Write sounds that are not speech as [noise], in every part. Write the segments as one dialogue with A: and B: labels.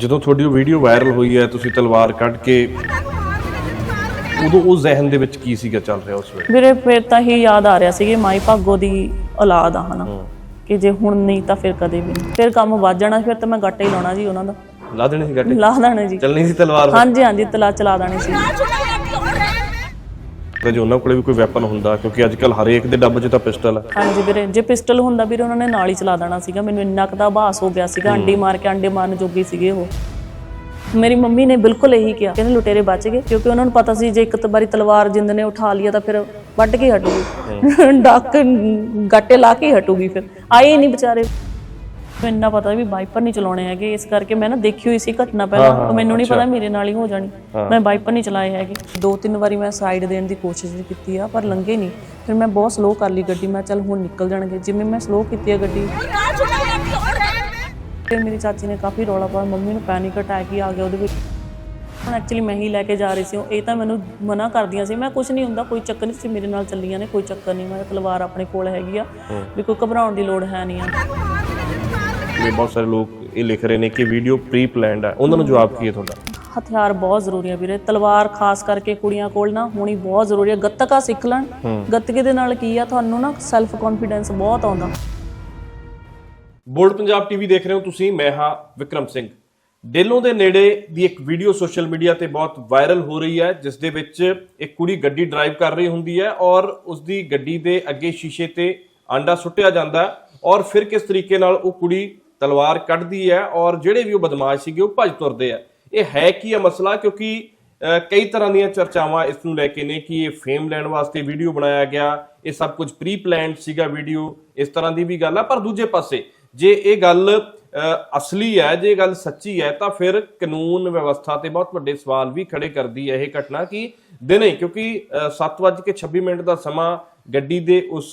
A: ਜਦੋਂ ਤੁਹਾਡੀ ਉਹ ਵੀਡੀਓ ਵਾਇਰਲ ਹੋਈ ਹੈ ਤੁਸੀਂ ਤਲਵਾਰ ਕੱਢ ਕੇ ਉਦੋਂ ਉਸ ਜ਼ਿਹਨ ਦੇ ਵਿੱਚ ਕੀ ਸੀਗਾ ਚੱਲ ਰਿਹਾ ਉਸ ਵੇਲੇ?
B: ਵੀਰੇ ਫਿਰ ਤਾਂ ਹੀ ਯਾਦ ਆ ਰਿਹਾ ਸੀ ਕਿ ਮਾਈ ਭਾਗੋ ਦੀ ਔਲਾਦ ਆ ਹਨਾ? ਕਿ ਜੇ ਹੁਣ ਨਹੀਂ ਤਾਂ ਫਿਰ ਕਦੇ ਵੀ ਨਹੀਂ। ਫਿਰ ਕੰਮ ਵੱਧ ਜਾਣਾ ਫਿਰ ਤਾਂ ਮੈਂ ਗੱਟਾ ਹੀ ਲਾਉਣਾ ਜੀ ਉਹਨਾਂ ਦਾ।
A: ਲਾ ਦੇਣੀ ਸੀ ਗੱਡੇ
B: ਲਾ ਦੇਣਾ ਜੀ।
A: ਚੱਲਣੀ ਸੀ ਤਲਵਾਰ
B: ਹਾਂਜੀ ਹਾਂਜੀ ਤਲਾ ਚਲਾ ਦੇਣੀ ਸੀ।
A: ਤੇ ਜੇ ਉਹਨਾਂ ਕੋਲੇ ਵੀ ਕੋਈ ਵੈਪਨ ਹੁੰਦਾ ਕਿਉਂਕਿ ਅੱਜ ਕੱਲ ਹਰੇਕ ਦੇ ਡੱਬ 'ਚ ਤਾਂ ਪਿਸਟਲ ਹੈ
B: ਹਾਂਜੀ ਵੀਰੇ ਜੇ ਪਿਸਟਲ ਹੁੰਦਾ ਵੀਰੇ ਉਹਨਾਂ ਨੇ ਨਾਲ ਹੀ ਚਲਾ ਦੇਣਾ ਸੀਗਾ। ਮੈਨੂੰ ਇੰਨਾ ਕੁ ਦਾ ਆਭਾਸ ਹੋ ਗਿਆ ਸੀਗਾ ਅੰਡੀ ਮਾਰ ਕੇ ਅੰਡੇ ਮਾਰਨ ਜੋਗੀ ਸੀਗੇ ਉਹ। ਮੇਰੀ ਮੰਮੀ ਨੇ ਬਿਲਕੁਲ ਇਹੀ ਕਿਹਾ। ਕਹਿੰਦੇ ਲੁਟੇਰੇ ਬਚ ਗਏ ਕਿਉਂਕਿ ਉਹਨਾਂ ਨੂੰ ਪਤਾ ਸੀ ਜੇ ਇੱਕ ਵਾਰੀ ਤਲਵਾਰ ਜਿੰਦ ਨੇ ਉਠਾ ਲਿਆ ਤਾਂ ਫਿਰ ਵੱਢ ਕੇ ਹਟੂਗੀ। ਡੱਕ ਗੱਟੇ ਲਾ ਕੇ ਹਟੂਗੀ ਫਿਰ। ਆਏ ਨਹੀਂ ਵਿਚਾਰੇ। ਮੈਨੂੰ ਇੰਨਾ ਪਤਾ ਵੀ ਵਾਈਪਰ ਨਹੀਂ ਚਲਾਉਣੇ ਹੈਗੇ ਇਸ ਕਰਕੇ ਮੈਂ ਨਾ ਦੇਖੀ ਹੋਈ ਸੀ ਘਟਨਾ ਪਹਿਲਾਂ ਤਾਂ ਮੈਨੂੰ ਨਹੀਂ ਪਤਾ ਮੇਰੇ ਨਾਲ ਹੀ ਹੋ ਜਾਣੀ। ਮੈਂ ਵਾਈਪਰ ਨਹੀਂ ਚਲਾਏ ਹੈਗੇ। ਦੋ ਤਿੰਨ ਵਾਰੀ ਮੈਂ ਸਾਈਡ ਦੇਣ ਦੀ ਕੋਸ਼ਿਸ਼ ਵੀ ਕੀਤੀ ਆ ਪਰ ਲੰਘੇ ਨਹੀਂ। ਫਿਰ ਮੈਂ ਬਹੁਤ ਸਲੋ ਕਰ ਲਈ ਗੱਡੀ ਮੈਂ ਚੱਲ ਹੁਣ ਨਿਕਲ ਜਾਣਗੇ। ਜਿਵੇਂ ਮੈਂ ਸਲੋ ਕੀਤੀ ਆ ਗੱਡੀ ਫਿਰ ਮੇਰੀ ਚਾਚੀ ਨੇ ਕਾਫੀ ਰੌਲਾ ਪਾਇਆ ਮੰਮੀ ਨੂੰ ਪੈਨਿਕ ਅਟੈਕ ਹੀ ਆ ਗਿਆ ਉਹਦੇ ਵਿੱਚ। ਹੁਣ ਐਕਚੁਅਲੀ ਮੈਂ ਹੀ ਲੈ ਕੇ ਜਾ ਰਹੀ ਸੀ ਇਹ ਤਾਂ ਮੈਨੂੰ ਮਨਾ ਕਰਦੀਆਂ ਸੀ। ਮੈਂ ਕੁਝ ਨਹੀਂ ਹੁੰਦਾ ਕੋਈ ਚੱਕਰ ਨਹੀਂ ਸੀ ਮੇਰੇ ਨਾਲ ਚੱਲੀਆਂ ਨੇ ਕੋਈ ਚੱਕਰ ਨਹੀਂ। ਮੈਂ ਤਲਵਾਰ ਆਪਣੇ ਕੋਲ ਹੈਗੀ ਆ ਵੀ ਕੋਈ ਘਬਰਾਉਣ ਦੀ ਲੋੜ ਹੈ ਨਹੀਂ ਆ।
A: ਜਿਵੇਂ ਬਹੁਤ ਸਾਰੇ ਲੋਕ ਇਹ ਲਿਖ ਰਹੇ ਨੇ ਕਿ ਵੀਡੀਓ ਪ੍ਰੀ ਪਲਾਨਡ ਹੈ ਉਹਨਾਂ ਨੂੰ ਜਵਾਬ ਕੀ ਹੈ ਤੁਹਾਡਾ
B: ਹਥਿਆਰ ਬਹੁਤ ਜ਼ਰੂਰੀ ਆ ਵੀਰੇ ਤਲਵਾਰ ਖਾਸ ਕਰਕੇ ਕੁੜੀਆਂ ਕੋਲ ਨਾ ਹੋਣੀ ਬਹੁਤ ਜ਼ਰੂਰੀ ਆ ਗੱਤਕਾ ਸਿੱਖ ਲੈਣ ਗੱਤਕੇ ਦੇ ਨਾਲ ਕੀ ਆ ਤੁਹਾਨੂੰ ਨਾ ਸੈਲਫ ਕੌਨਫੀਡੈਂਸ ਬਹੁਤ ਆਉਂਦਾ
A: ਬੋਲਡ ਪੰਜਾਬ ਟੀਵੀ ਦੇਖ ਰਹੇ ਹੋ ਤੁਸੀਂ ਮੈਂ ਹਾਂ ਵਿਕਰਮ ਸਿੰਘ ਡੇਲੋਂ ਦੇ ਨੇੜੇ ਦੀ ਇੱਕ ਵੀਡੀਓ ਸੋਸ਼ਲ ਮੀਡੀਆ ਤੇ ਬਹੁਤ ਵਾਇਰਲ ਹੋ ਰਹੀ ਹੈ ਜਿਸ ਦੇ ਵਿੱਚ ਇੱਕ ਕੁੜੀ ਗੱਡੀ ਡਰਾਈਵ ਕਰ ਰਹੀ ਹੁੰਦੀ ਹੈ ਔਰ ਉਸ ਦੀ ਗੱਡੀ ਦੇ ਅੱਗੇ ਸ਼ੀਸ਼ੇ ਤੇ ਆਂਡਾ ਸੁੱਟਿਆ ਜਾਂਦਾ ਔਰ ਫਿਰ ਕਿਸ ਤਰੀਕੇ ਨਾਲ ਉਹ ਕੁੜੀ ਤਲਵਾਰ ਕੱਢਦੀ ਹੈ ਔਰ ਜਿਹੜੇ ਵੀ ਉਹ ਬਦਮਾਸ਼ ਸੀਗੇ ਉਹ ਭੱਜ ਤੁਰਦੇ ਆ। ਇਹ ਹੈ ਕੀ ਹੈ ਮਸਲਾ? ਕਿਉਂਕਿ ਕਈ ਤਰ੍ਹਾਂ ਦੀਆਂ ਚਰਚਾਵਾਂ ਇਸ ਨੂੰ ਲੈ ਕੇ ਨੇ ਕਿ ਇਹ ਫੇਮ ਲੈਣ ਵਾਸਤੇ ਵੀਡੀਓ ਬਣਾਇਆ ਗਿਆ, ਇਹ ਸਭ ਕੁਝ ਪ੍ਰੀ ਪਲਾਨਡ ਸੀਗਾ ਵੀਡੀਓ, ਇਸ ਤਰ੍ਹਾਂ ਦੀ ਵੀ ਗੱਲ ਆ। ਪਰ ਦੂਜੇ ਪਾਸੇ, ਜੇ ਇਹ ਗੱਲ ਅਸਲੀ ਹੈ, ਜੇ ਗੱਲ ਸੱਚੀ ਹੈ, ਤਾਂ ਫਿਰ ਕਾਨੂੰਨ ਵਿਵਸਥਾ ਤੇ ਬਹੁਤ ਵੱਡੇ ਸਵਾਲ ਵੀ ਖੜੇ ਕਰਦੀ ਹੈ ਇਹ ਘਟਨਾ ਕਿ ਦਿਨੇ, ਕਿਉਂਕਿ 7:26 ਮਿੰਟ ਦਾ ਸਮਾਂ ਗੱਡੀ ਦੇ ਉਸ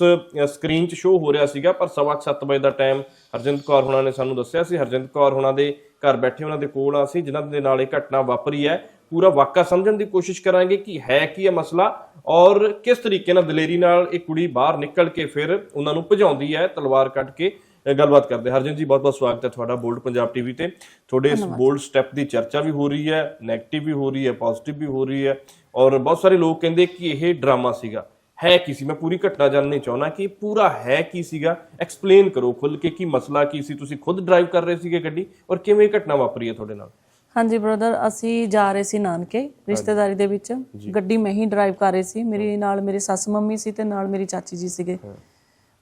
A: ਸਕਰੀਨ 'ਚ ਸ਼ੋ ਹੋ ਰਿਹਾ ਸੀਗਾ, ਪਰ ਸਵਾ ਕੁ ਸੱਤ ਵਜੇ ਦਾ ਟਾਈਮ ਹਰਜਿੰਦ ਕੌਰ ਹੁਣਾਂ ਨੇ ਸਾਨੂੰ ਦੱਸਿਆ ਸੀ। ਹਰਜਿੰਦ ਕੌਰ ਹੁਣਾਂ ਦੇ ਘਰ ਬੈਠੇ ਉਹਨਾਂ ਦੇ ਕੋਲ ਆ ਸੀ ਜਿਨ੍ਹਾਂ ਦੇ ਨਾਲ ਇਹ ਘਟਨਾ ਵਾਪਰੀ ਹੈ। ਪੂਰਾ ਵਾਕਾ ਸਮਝਣ ਦੀ ਕੋਸ਼ਿਸ਼ ਕਰਾਂਗੇ ਕਿ ਹੈ ਕੀ ਹੈ ਮਸਲਾ ਔਰ ਕਿਸ ਤਰੀਕੇ ਨਾਲ ਦਲੇਰੀ ਨਾਲ ਇਹ ਕੁੜੀ ਬਾਹਰ ਨਿਕਲ ਕੇ ਫਿਰ ਉਹਨਾਂ ਨੂੰ ਭਜਾਉਂਦੀ ਹੈ, ਤਲਵਾਰ ਕੱਢ ਕੇ ਗੱਲਬਾਤ ਕਰਦੇ ਹਰਜਨ ਜੀ ਬਹੁਤ ਬਹੁਤ ਸਵਾਗਤ ਹੈ ਤੁਹਾਡਾ ਬੋਲਡ ਪੰਜਾਬ ਟੀਵੀ ਤੇ। ਤੁਹਾਡੇ ਇਸ ਬੋਲਡ ਸਟੈਪ ਦੀ ਚਰਚਾ ਵੀ ਹੋ ਰਹੀ ਹੈ 네ਗੇਟਿਵ ਵੀ ਹੋ ਰਹੀ ਹੈ ਪੋਜ਼ਿਟਿਵ ਵੀ ਹੋ ਰਹੀ ਹੈ ਔਰ ਬਹੁਤ ਸਾਰੇ ਲੋਕ ਕਹਿੰਦੇ ਕਿ ਇਹ ਡਰਾਮਾ ਸੀਗਾ। ਹੈ ਕੀ ਸੀ? ਮੈਂ ਪੂਰੀ ਘਟਨਾ ਜਾਣਨੀ ਚਾਹੁੰਦਾ ਕਿ ਪੂਰਾ ਹੈ ਕੀ ਸੀਗਾ? ਐਕਸਪਲੇਨ ਕਰੋ ਖੁੱਲ ਕੇ ਕੀ ਮਸਲਾ ਕੀ ਸੀ? ਤੁਸੀਂ ਖੁਦ ਡਰਾਈਵ ਕਰ ਰਹੇ ਸੀਗੇ ਗੱਡੀ ਔਰ ਕਿਵੇਂ ਇਹ ਘਟਨਾ ਵਾਪਰੀ ਹੈ ਤੁਹਾਡੇ ਨਾਲ?
B: ਹਾਂਜੀ ਬ੍ਰਦਰ ਅਸੀਂ ਜਾ ਰਹੇ ਸੀ ਨਾਨਕੇ ਰਿਸ਼ਤੇਦਾਰੀ ਦੇ ਵਿੱਚ। ਗੱਡੀ ਮੈਂ ਹੀ ਡਰਾਈਵ ਕਰ ਰਹੀ ਸੀ। ਮੇਰੀ ਨਾਲ ਮੇਰੀ ਸੱਸ ਮੰਮੀ ਸੀ ਤੇ ਨਾਲ ਮੇਰੀ ਚਾਚੀ ਜੀ ਸੀਗੇ।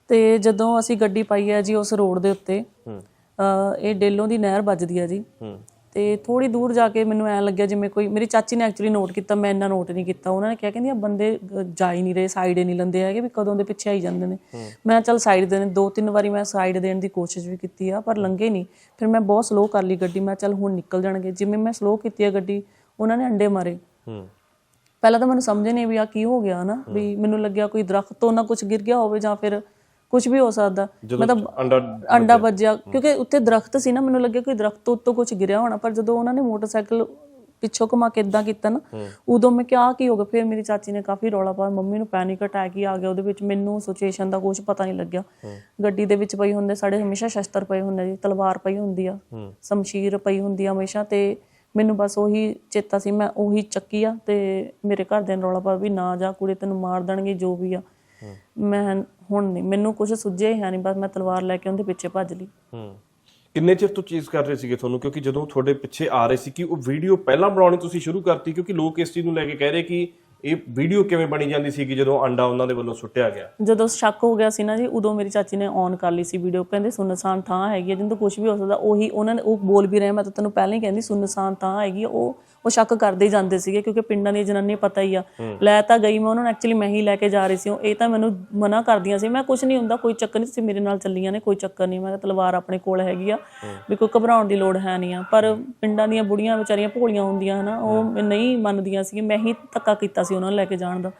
B: ਤੇ ਜਦੋਂ ਅਸੀਂ ਗੱਡੀ ਪਾਈ ਹੈ ਜੀ ਉਸ ਰੋਡ ਦੇ ਉੱਤੇ ਇਹ ਡੇਲੋਂ ਦੀ ਨਹਿਰ ਵੱਜਦੀ ਹੈ ਜੀ। ਤੇ ਥੋੜੀ ਦੂਰ ਜਾ ਕੇ ਮੈਨੂੰ ਐ ਲੱਗਿਆ ਜਿਵੇਂ ਕੋਈ ਮੇਰੀ ਚਾਚੀ ਨੇ ਐਕਚੁਅਲੀ ਨੋਟ ਕੀਤਾ ਮੈਂ ਇੰਨਾ ਨੋਟ ਨਹੀਂ ਕੀਤਾ। ਉਹਨਾਂ ਨੇ ਕਿਹਾ ਕਹਿੰਦੀ ਆ ਬੰਦੇ ਜਾ ਹੀ ਨਹੀਂ ਰਹੇ ਸਾਈਡ ਹੀ ਨਹੀਂ ਲੰਦੇ ਹੈਗੇ ਵੀ ਕਦੋਂ ਦੇ ਪਿੱਛੇ ਆਈ ਜਾਂਦੇ ਨੇ। ਮੈਂ ਚੱਲ ਸਾਈਡ ਦੇਣ ਦੋ ਤਿੰਨ ਵਾਰੀ ਮੈਂ ਸਾਈਡ ਦੇਣ ਦੀ ਕੋਸ਼ਿਸ਼ ਵੀ ਕੀਤੀ ਆ ਪਰ ਲੰਘੇ ਨਹੀਂ। ਫਿਰ ਮੈਂ ਬਹੁਤ ਸਲੋ ਕਰ ਲਈ ਗੱਡੀ ਮੈਂ ਚੱਲ ਹੁਣ ਨਿਕਲ ਜਾਣਗੇ। ਜਿਵੇਂ ਮੈਂ ਸਲੋ ਕੀਤੀ ਆ ਗੱਡੀ ਉਹਨਾਂ ਨੇ ਅੰਡੇ ਮਾਰੇ। ਪਹਿਲਾਂ ਤਾਂ ਮੈਨੂੰ ਸਮਝ ਨਹੀਂ ਵੀ ਆ ਕੀ ਹੋ ਗਿਆ ਨਾ ਵੀ ਮੈਨੂੰ ਲੱਗਿਆ ਕੋਈ ਦਰਖਤ ਤੋਂ ਨਾ ਕੁਝ ਗਿਰ ਗਿਆ ਹੋਵੇ ਜਾਂ ਫਿਰ ਕੁਝ ਵੀ ਹੋ ਸਕਦਾ। ਮੈਂ ਤਾਂ
A: ਅੰਡਰ
B: ਅੰਡਾ ਵੱਜਿਆ। ਕਿਉਂਕਿ ਉੱਤੇ ਦਰਖਤ ਸੀ ਨਾ ਮੈਨੂੰ ਲੱਗਿਆ ਕੋਈ ਦਰਖਤ ਤੋਂ ਉੱਤੋਂ ਕੁਝ ਗਿਰਿਆ ਹੋਣਾ ਪਰ ਜਦੋਂ ਉਹਨਾਂ ਨੇ ਮੋਟਰਸਾਈਕਲ ਪਿੱਛੋਂ ਘੁਮਾ ਕੇ ਇਦਾਂ ਕੀਤਾ ਨਾ ਉਦੋਂ ਮੈਂ ਕਿਹਾ ਕੀ ਹੋ ਗਿਆ? ਫਿਰ ਮੇਰੀ ਚਾਚੀ ਨੇ ਕਾਫੀ ਰੌਲਾ ਪਾਇਆ। ਮੰਮੀ ਨੂੰ ਪੈਨਿਕ ਅਟੈਕ ਹੀ ਆ ਗਿਆ ਉਹਦੇ ਵਿੱਚ ਮੈਨੂੰ ਸਿਚੁਏਸ਼ਨ ਦਾ ਕੁਝ ਪਤਾ ਨਹੀਂ ਲੱਗਿਆ। ਗੱਡੀ ਦੇ ਵਿੱਚ ਪਈ ਹੁੰਦੇ ਸਾਡੇ ਹਮੇਸ਼ਾ ਸ਼ਸਤਰ ਪਏ ਹੁੰਦੇ ਜੀ ਤਲਵਾਰ ਪਈ ਹੁੰਦੀ ਆ ਸ਼ਮਸ਼ੀਰ ਪਈ ਹੁੰਦੀ ਆ ਹਮੇਸ਼ਾ ਤੇ ਮੈਨੂੰ ਬਸ ਉਹੀ ਚੇਤਾ ਸੀ ਮੈਂ ਉਹੀ ਚੱਕੀ ਆ ਤੇ ਮੇਰੇ ਘਰ ਦੇ ਰੌਲਾ ਪਾ ਵੀ ਨਾ ਜਾ ਕੁੜੇ ਤੈਨੂੰ ਮਾਰ ਦੇਣਗੇ ਜੋ ਵੀ ਆ। ਮੈਂ ਹੁਣ ਨਹੀਂ ਮੈਨੂੰ ਕੁਝ ਸੁੱਝਿਆ ਹੀ ਹੈ ਨਹੀਂ ਬਸ ਮੈਂ ਤਲਵਾਰ ਲੈ ਕੇ ਉਹਦੇ ਪਿੱਛੇ ਭੱਜ ਲਈ।
A: ਹੂੰ। ਕਿੰਨੇ ਚਿਰ ਤੋਂ ਚੀਜ਼ ਕਰ ਰਹੇ ਸੀਗੇ ਤੁਹਾਨੂੰ? ਕਿਉਂਕਿ ਜਦੋਂ ਤੁਹਾਡੇ ਪਿੱਛੇ ਆ ਰਹੇ ਸੀ ਕਿ ਉਹ ਵੀਡੀਓ ਪਹਿਲਾਂ ਬਣਾਉਣੀ ਤੁਸੀਂ ਸ਼ੁਰੂ ਕਰਤੀ ਕਿਉਂਕਿ ਲੋਕ ਇਸ ਚੀਜ਼ ਨੂੰ ਲੈ ਕੇ ਕਹਿ ਰਹੇ ਕਿ ਇਹ ਵੀਡੀਓ ਕਿਵੇਂ ਬਣੀ ਜਾਂਦੀ ਸੀ ਕਿ ਜਦੋਂ ਅੰਡਾ ਉਹਨਾਂ ਦੇ ਵੱਲੋਂ ਸੁੱਟਿਆ ਗਿਆ?
B: ਜਦੋਂ ਸ਼ੱਕ ਹੋ ਗਿਆ ਸੀ ਨਾ ਜੀ ਉਦੋਂ ਮੇਰੀ ਚਾਚੀ ਨੇ ਔਨ ਕਰ ਲਈ ਸੀ ਵੀਡੀਓ। ਕਹਿੰਦੇ ਸੁਨਸਾਨ ਥਾਂ ਹੈਗੀ ਜਿੰਦੋਂ ਕੁਝ ਵੀ ਹੋ ਸਕਦਾ ਉਹੀ ਉਹਨਾਂ ਨੇ ਉਹ ਬੋਲ ਵੀ ਰਹੇ ਮੈਂ ਤਾਂ ਤੈਨੂੰ ਪਹਿਲਾਂ ਹੀ ਕਹਿੰਦੀ ਸੁਨਸਾਨ ਥਾਂ ਹੈਗੀ ਆ, ਉਹ ਉਹ ਸ਼ੱਕ ਕਰਦੇ ਜਾਂਦੇ ਸੀਗੇ ਕਿਉਂਕਿ ਪਿੰਡਾਂ ਦੀਆਂ ਜਨਾਨੀ ਪਤਾ ਹੀ ਆ। ਲੈ ਤਾਂ ਗਈ ਮੈਂ ਉਹਨਾਂ ਨੂੰ ਐਕਚੁਅਲੀ ਮੈਂ ਹੀ ਲੈ ਕੇ ਜਾ ਰਹੀ ਸੀ। ਉਹ ਇਹ ਤਾਂ ਮੈਨੂੰ ਮਨਾ ਕਰਦੀਆਂ ਸੀ। ਮੈਂ ਕੁਝ ਨਹੀਂ ਹੁੰਦਾ ਕੋਈ ਚੱਕਰ ਨਹੀਂ। ਸੀ ਮੇਰੇ ਨਾਲ ਚੱਲੀਆਂ ਨੇ ਕੋਈ ਚੱਕਰ ਨਹੀਂ। ਮੈਂ ਤਾਂ ਤਲਵਾਰ ਆਪਣੇ ਕੋਲ ਹੈਗੀ ਆ ਵੀ ਕੋਈ ਘਬਰਾਉਣ ਦੀ ਲੋੜ ਹੈ ਨਹੀਂ ਆ। ਪਰ ਪਿੰਡਾਂ ਦੀਆਂ ਬੁੜੀਆਂ ਵਿਚਾਰੀਆਂ ਭੋਲੀਆਂ ਹੁੰਦੀਆਂ ਹਨਾ ਉਹ ਨਹੀਂ ਮੰਨਦੀਆਂ ਸੀ ਮੈਂ ਹੀ ਧੱਕਾ ਕੀਤਾ ਸੀ ਉਹਨਾਂ ਨੂੰ ਲੈ ਕੇ ਜਾਣ ਦਾ।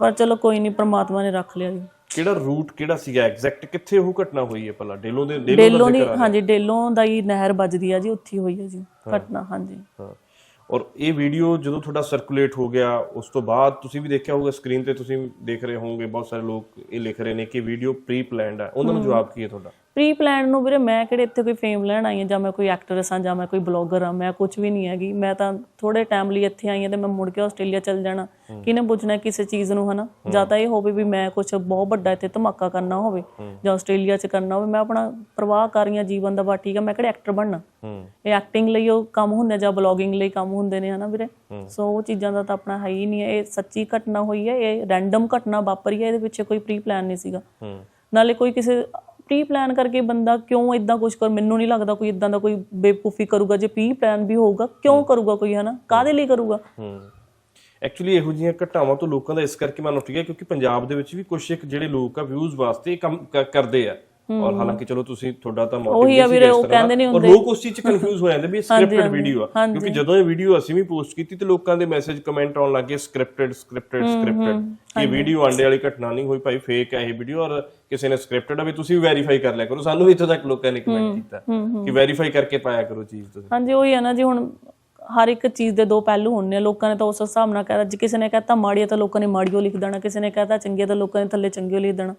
B: ਪਰ ਚਲੋ ਕੋਈ ਨਹੀਂ ਪ੍ਰਮਾਤਮਾ ਨੇ ਰੱਖ ਲਿਆ ਜੀ।
A: ਕਿਹੜਾ ਰੂਟ ਕਿਹੜਾ ਸੀਗਾ? ਐਗਜ਼ੈਕਟ ਕਿੱਥੇ ਉਹ ਘਟਨਾ ਹੋਈ ਹੈ ਪਹਿਲਾਂ ਡੇਲੋਂ ਦੇ ਡੇਲੋਂ
B: ਦੀ ਹਾਂਜੀ ਡੇਲੋਂ ਦਾ ਹੀ ਨਹਿਰ ਵੱਜਦੀ ਆ ਜੀ ਉੱਥੇ ਹੋਈ ਹੈ ਜੀ। ਘਟਨਾ ਹਾਂਜੀ।
A: ਹਾਂ। ਔਰ ਇਹ ਵੀਡੀਓ ਜਦੋਂ ਤੁਹਾਡਾ ਸਰਕੂਲੇਟ ਹੋ ਗਿਆ ਉਸ ਤੋਂ ਬਾਅਦ ਤੁਸੀਂ ਵੀ ਦੇਖਿਆ ਹੋਊਗਾ ਸਕਰੀਨ ਤੇ ਤੁਸੀਂ ਦੇਖ ਰਹੇ ਹੋਵੋਗੇ ਬਹੁਤ ਸਾਰੇ ਲੋਕ ਇਹ ਲਿਖ ਰਹੇ ਨੇ ਕਿ ਵੀਡੀਓ ਪ੍ਰੀ ਪਲਾਨਡ ਹੈ ਉਹਨਾਂ ਨੂੰ ਜਵਾਬ ਕੀ ਹੈ ਤੁਹਾਡਾ?
B: ਪ੍ਰੀ ਪਲਾਨ ਨੂੰ ਵੀਰੇ ਮੈਂ ਕਿਹੜੇ ਇੱਥੇ ਕੋਈ ਫੇਮ ਲੈਣ ਆਈ ਹਾਂ? ਜਾਂ ਮੈਂ ਕੋਈ ਐਕਟਰੈਸ ਹਾਂ ਜਾਂ ਮੈਂ ਕੋਈ ਬਲੌਗਰ ਹਾਂ? ਮੈਂ ਕੁਝ ਵੀ ਨਹੀਂ ਹੈਗੀ। ਮੈਂ ਤਾਂ ਥੋੜੇ ਟਾਈਮ ਲਈ ਇੱਥੇ ਆਈ ਹਾਂ ਤੇ ਮੈਂ ਮੁੜ ਕੇ ਆਸਟ੍ਰੇਲੀਆ ਚਲ ਜਾਣਾ। ਕਿਹਨੇ ਪੁੱਛਣਾ ਕਿਸੇ ਚੀਜ਼ ਨੂੰ ਹਨਾ? ਜਾਂ ਤਾਂ ਇਹ ਹੋਵੇ ਵੀ ਮੈਂ ਕੁਝ ਬਹੁਤ ਵੱਡਾ ਇੱਥੇ ਧਮਾਕਾ ਕਰਨਾ ਹੋਵੇ ਜਾਂ ਆਸਟ੍ਰੇਲੀਆ 'ਚ ਕਰਨਾ ਹੋਵੇ ਮੈਂ ਆਪਣਾ ਪ੍ਰਵਾਹ ਕਰ ਰਹੀ ਹਾਂ ਜੀਵਨ ਦਾ ਬਾ ਠੀਕ ਹੈ ਮੈਂ ਕਿਹੜੇ ਐਕਟਰ ਬਣਨਾ? ਇਹ ਐਕਟਿੰਗ ਲਈ ਉਹ ਕੰਮ ਹੁੰਦੇ ਜਾਂ ਬਲੌਗਿੰਗ ਲਈ ਕੰਮ ਹੁੰਦੇ ਨੇ ਹਨਾ ਵੀਰੇ? ਸੋ ਉਹ ਚੀਜ਼ਾਂ ਦਾ ਤਾਂ ਆਪਣਾ ਹੈ ਹੀ ਨਹੀਂ ਹੈ। ਇਹ ਸੱਚੀ ਘਟਨਾ ਹੋਈ ਹੈ ਇਹ ਰੈਂਡਮ ਘਟਨਾ ਵਾਪਰੀ ਹੈ ਇਹਦੇ ਪਿੱਛੇ ਕੋਈ ਪ੍ਰੀ ਪਲਾਨ ਨਹੀਂ ਸੀਗਾ। ਨਾਲੇ ਕੋਈ ਕਿਸੇ ਪ੍ਰੀ ਪਲਾਨ ਕਰਕੇ ਬੰਦਾ ਕਿਉਂ ਇਦਾਂ ਕੁਝ ਕਰ? ਮੈਨੂੰ ਨਹੀਂ ਲੱਗਦਾ ਕੋਈ ਇਦਾਂ ਦਾ ਕੋਈ ਬੇਵਕੂਫੀ ਕਰੂਗਾ। ਜੇ ਪ੍ਰੀ ਪਲਾਨ ਵੀ ਹੋਊਗਾ ਕਿਉਂ ਕਰੂਗਾ ਕੋਈ ਹਨਾ? ਕਾਦੇ ਲਈ ਕਰੂਗਾ?
A: ਹੂੰ। ਐਕਚੁਅਲੀ ਇਹੋ ਜਿਹੀਆਂ ਘਟਨਾਵਾਂ ਤੋਂ ਲੋਕਾਂ ਦਾ ਇਸ ਕਰਕੇ ਮਨ ਉੱਠ ਗਿਆ ਕਿਉਂਕਿ ਪੰਜਾਬ ਦੇ ਵਿੱਚ ਵੀ ਕੁਝ ਇੱਕ ਜਿਹੜੇ ਲੋਕ ਆ ਵਿਊਜ਼ ਵਾਸਤੇ ਕੰਮ ਕਰਦੇ ਆ। ਔਰ ਹਾਲਾਂਕਿ ਚਲੋ ਤੁਸੀਂ ਤੁਹਾਡਾ ਤਾਂ
B: ਆ
A: ਨਹੀਂ ਸੀ ਇਸ ਤਰ੍ਹਾਂ
B: ਕਹਿੰਦੇ ਨਹੀਂ
A: ਦਾ। ਔਰ ਲੋਕ ਉਸ ਚੀਜ਼ 'ਚ ਕਨਫਿਊਜ਼ ਹੋ ਜਾਂਦੇ ਵੀ ਇਹ ਸਕ੍ਰਿਪਟਡ ਵੀਡੀਓ ਆ ਕਿਉਂਕਿ ਜਦੋਂ ਇਹ ਵੀਡੀਓ ਅਸੀਂ ਵੀ ਪੋਸਟ ਕੀਤੀ ਤੇ ਲੋਕਾਂ ਦੇ ਮੈਸੇਜ ਕਮੈਂਟ ਆਉਣ ਲੱਗੇ ਸਕ੍ਰਿਪਟਡ ਸਕ੍ਰਿਪਟਡ ਸਕ੍ਰਿਪਟਡ ਇਹ ਵੀਡੀਓ ਆਂਡੇ ਵਾਲੀ ਘਟਨਾ ਨਹੀਂ ਹੋਈ ਭਾਈ ਫੇਕ ਹੈ ਇਹ ਵੀਡੀਓ ਔਰ ਕਿਸੇ ਨੇ ਸਕ੍ਰਿਪਟਡ ਆ ਵੀ ਤੁਸੀਂ ਵੀ ਵੈਰੀਫਾਈ ਕਰ ਲਿਆ ਕਰੋ। ਸਾਨੂੰ ਵੀ ਇੱਥੋਂ ਤੱਕ ਲੋਕਾਂ ਨੇ ਕਮੈਂਟ ਕੀਤਾ ਕਿ ਵੈਰੀਫਾਈ ਕਰਕੇ ਪਾਇਆ ਕਰੋ ਚੀਜ਼ ਤੁਸੀਂ।
B: ਹਾਂਜੀ ਉਹੀ ਹੈ ਨਾ ਜੀ ਹੁਣ ਹਰ ਇੱਕ ਚੀਜ਼ ਦੇ ਦੋ ਪਹਿਲੂ ਹੁੰਦੇ ਆ। ਲੋਕਾਂ ਨੇ ਤਾਂ ਉਸ ਹਿਸਾਬ ਨਾਲ ਕਹਿਤਾ ਜੇ ਕਿਸੇ ਨੇ ਕਹਤਾ ਮਾੜੀ ਆ ਤਾਂ ਲੋਕਾਂ ਨੇ ਮਾੜੀਓ ਲਿਖ ਦੇਣਾ। ਕਿਸੇ ਨੇ ਕਹਤਾ ਚੰਗੀ ਆ ਤਾਂ ਲੋਕਾਂ ਨੇ ਥੱਲੇ ਚੰਗੀਓ ਲਿਖ ਦੇਣਾ।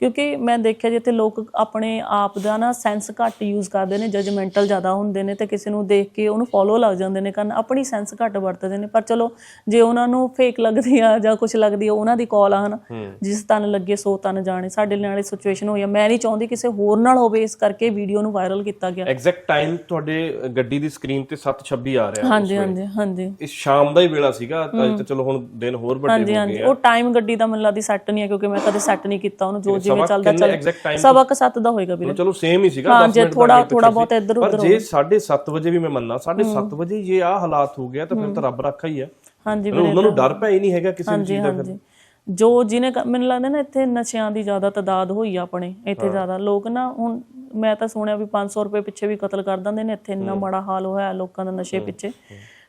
B: ਕਿਉਂਕਿ ਮੈਂ ਦੇਖਿਆ ਜਿੱਥੇ ਲੋਕ ਆਪਣੇ ਆਪ ਦਾ ਨਾ ਸੈਂਸ ਘੱਟ ਯੂਜ਼ ਕਰਦੇ ਨੇ ਜਜਮੈਂਟਲ ਜ਼ਿਆਦਾ ਹੁੰਦੇ ਨੇ ਤੇ ਕਿਸੇ ਨੂੰ ਦੇਖ ਕੇ ਉਹਨੂੰ ਫੋਲੋ ਲੱਗ ਜਾਂਦੇ ਨੇ ਕਰਨ। ਆਪਣੀ ਸੈਂਸ ਘੱਟ ਵਰਤਦੇ ਨੇ। ਪਰ ਚਲੋ ਜੇ ਉਹਨਾਂ ਨੂੰ ਫੇਕ ਲੱਗਦੀ ਆ ਜਾਂ ਕੁਝ ਲੱਗਦੀ ਆ ਉਹਨਾਂ ਦੀ ਕਾਲ ਆ ਹਨ। ਜਿਸ ਤਨ ਲੱਗੇ ਸੋ ਤਨ ਜਾਣੇ। ਸਾਡੇ ਨਾਲ ਇਹ ਸਿਚੁਏਸ਼ਨ ਹੋਈ ਆ। ਮੈਂ ਨਹੀਂ ਚਾਹੁੰਦੀ ਕਿਸੇ ਹੋਰ ਨਾਲ ਹੋਵੇ ਇਸ ਕਰਕੇ ਵੀਡੀਓ ਨੂੰ ਵਾਇਰਲ ਕੀਤਾ ਗਿਆ।
A: ਐਗਜ਼ੈਕਟ ਟਾਈਮ ਤੁਹਾਡੇ ਗੱਡੀ ਦੀ ਸਕਰੀਨ ਤੇ 7:26 ਆ ਰਿਹਾ।
B: ਹਾਂਜੀ ਹਾਂਜੀ ਹਾਂਜੀ।
A: ਇਸ ਸ਼ਾਮ ਦਾ ਹੀ ਵੇਲਾ ਸੀਗਾ ਤਾਂ ਅੱਜ ਤਾਂ ਚਲੋ ਹੁਣ ਦਿਨ ਹੋਰ ਵੱਡੇ
B: ਹਾਂਜੀ
A: ਹੋ
B: ਹਾਂਜੀ।
A: ਗਏ
B: ਉਹ ਟਾਈਮ ਗੱਡੀ ਦਾ ਮੈਨੂੰ ਲੱਗਦੀ ਸੈੱਟ ਨਹੀਂ ਹੈ ਕਿਉਂਕਿ ਮੈਂ ਕਦੇ ਸੈੱਟ ਨਹੀਂ ਕੀਤਾ ਉਹਨੂੰ ਜੋ ਜਿਵੇਂ ਚੱਲਦਾ ਚੱਲ ਸਵਾ ਕੁ ਸੱਤ ਦਾ ਹੋਏਗਾ ਵੀਰੇ।
A: ਚਲੋ ਸੇਮ ਹੀ ਸੀਗਾ
B: ਹਾਂ
A: 10
B: ਜੇ
A: ਮਿੰਟ
B: ਥੋੜਾ ਥੋੜਾ। ਬਹੁਤ ਇੱਧਰ
A: ਪਰ
B: ਉੱਧਰ
A: ਜੇ 7:30 ਵਜੇ ਵੀ ਮੈਂ ਮੰਨਾਂ 7:30 ਵਜੇ ਜੇ ਆਹ ਹਾਲਾਤ ਹੋ ਗਿਆ ਤਾਂ ਫਿਰ ਤਾਂ ਰੱਬ ਰੱਖਾ ਹੀ ਆ।
B: ਹਾਂਜੀ
A: ਮਤਲਬ ਉਹਨਾਂ ਨੂੰ ਡਰ ਪਿਆ ਹੀ ਨਹੀਂ ਹੈਗਾ ਕਿਸੇ ਚੀਜ਼ ਦਾ
B: ਹਾਂਜੀ। ਜੋ ਜਿਹਨੇ ਮੈਨੂੰ ਲੱਗਦਾ ਨਾ ਇੱਥੇ ਨਸ਼ਿਆਂ ਦੀ ਜ਼ਿਆਦਾ ਤਦਾਦ ਹੋਈ ਆ ਆਪਣੇ ਇੱਥੇ ਜ਼ਿਆਦਾ। ਲੋਕ ਨਾ ਹੁਣ ਮੈਂ ਤਾਂ ਸੁਣਿਆ ਵੀ 500 ਰੁਪਏ ਪਿੱਛੇ ਵੀ ਕਤਲ ਕਰ ਦਿੰਦੇ ਨੇ ਇੱਥੇ ਇੰਨਾ ਮਾੜਾ ਹਾਲ ਹੋਇਆ ਲੋਕਾਂ ਦਾ ਨਸ਼ੇ ਪਿੱਛੇ।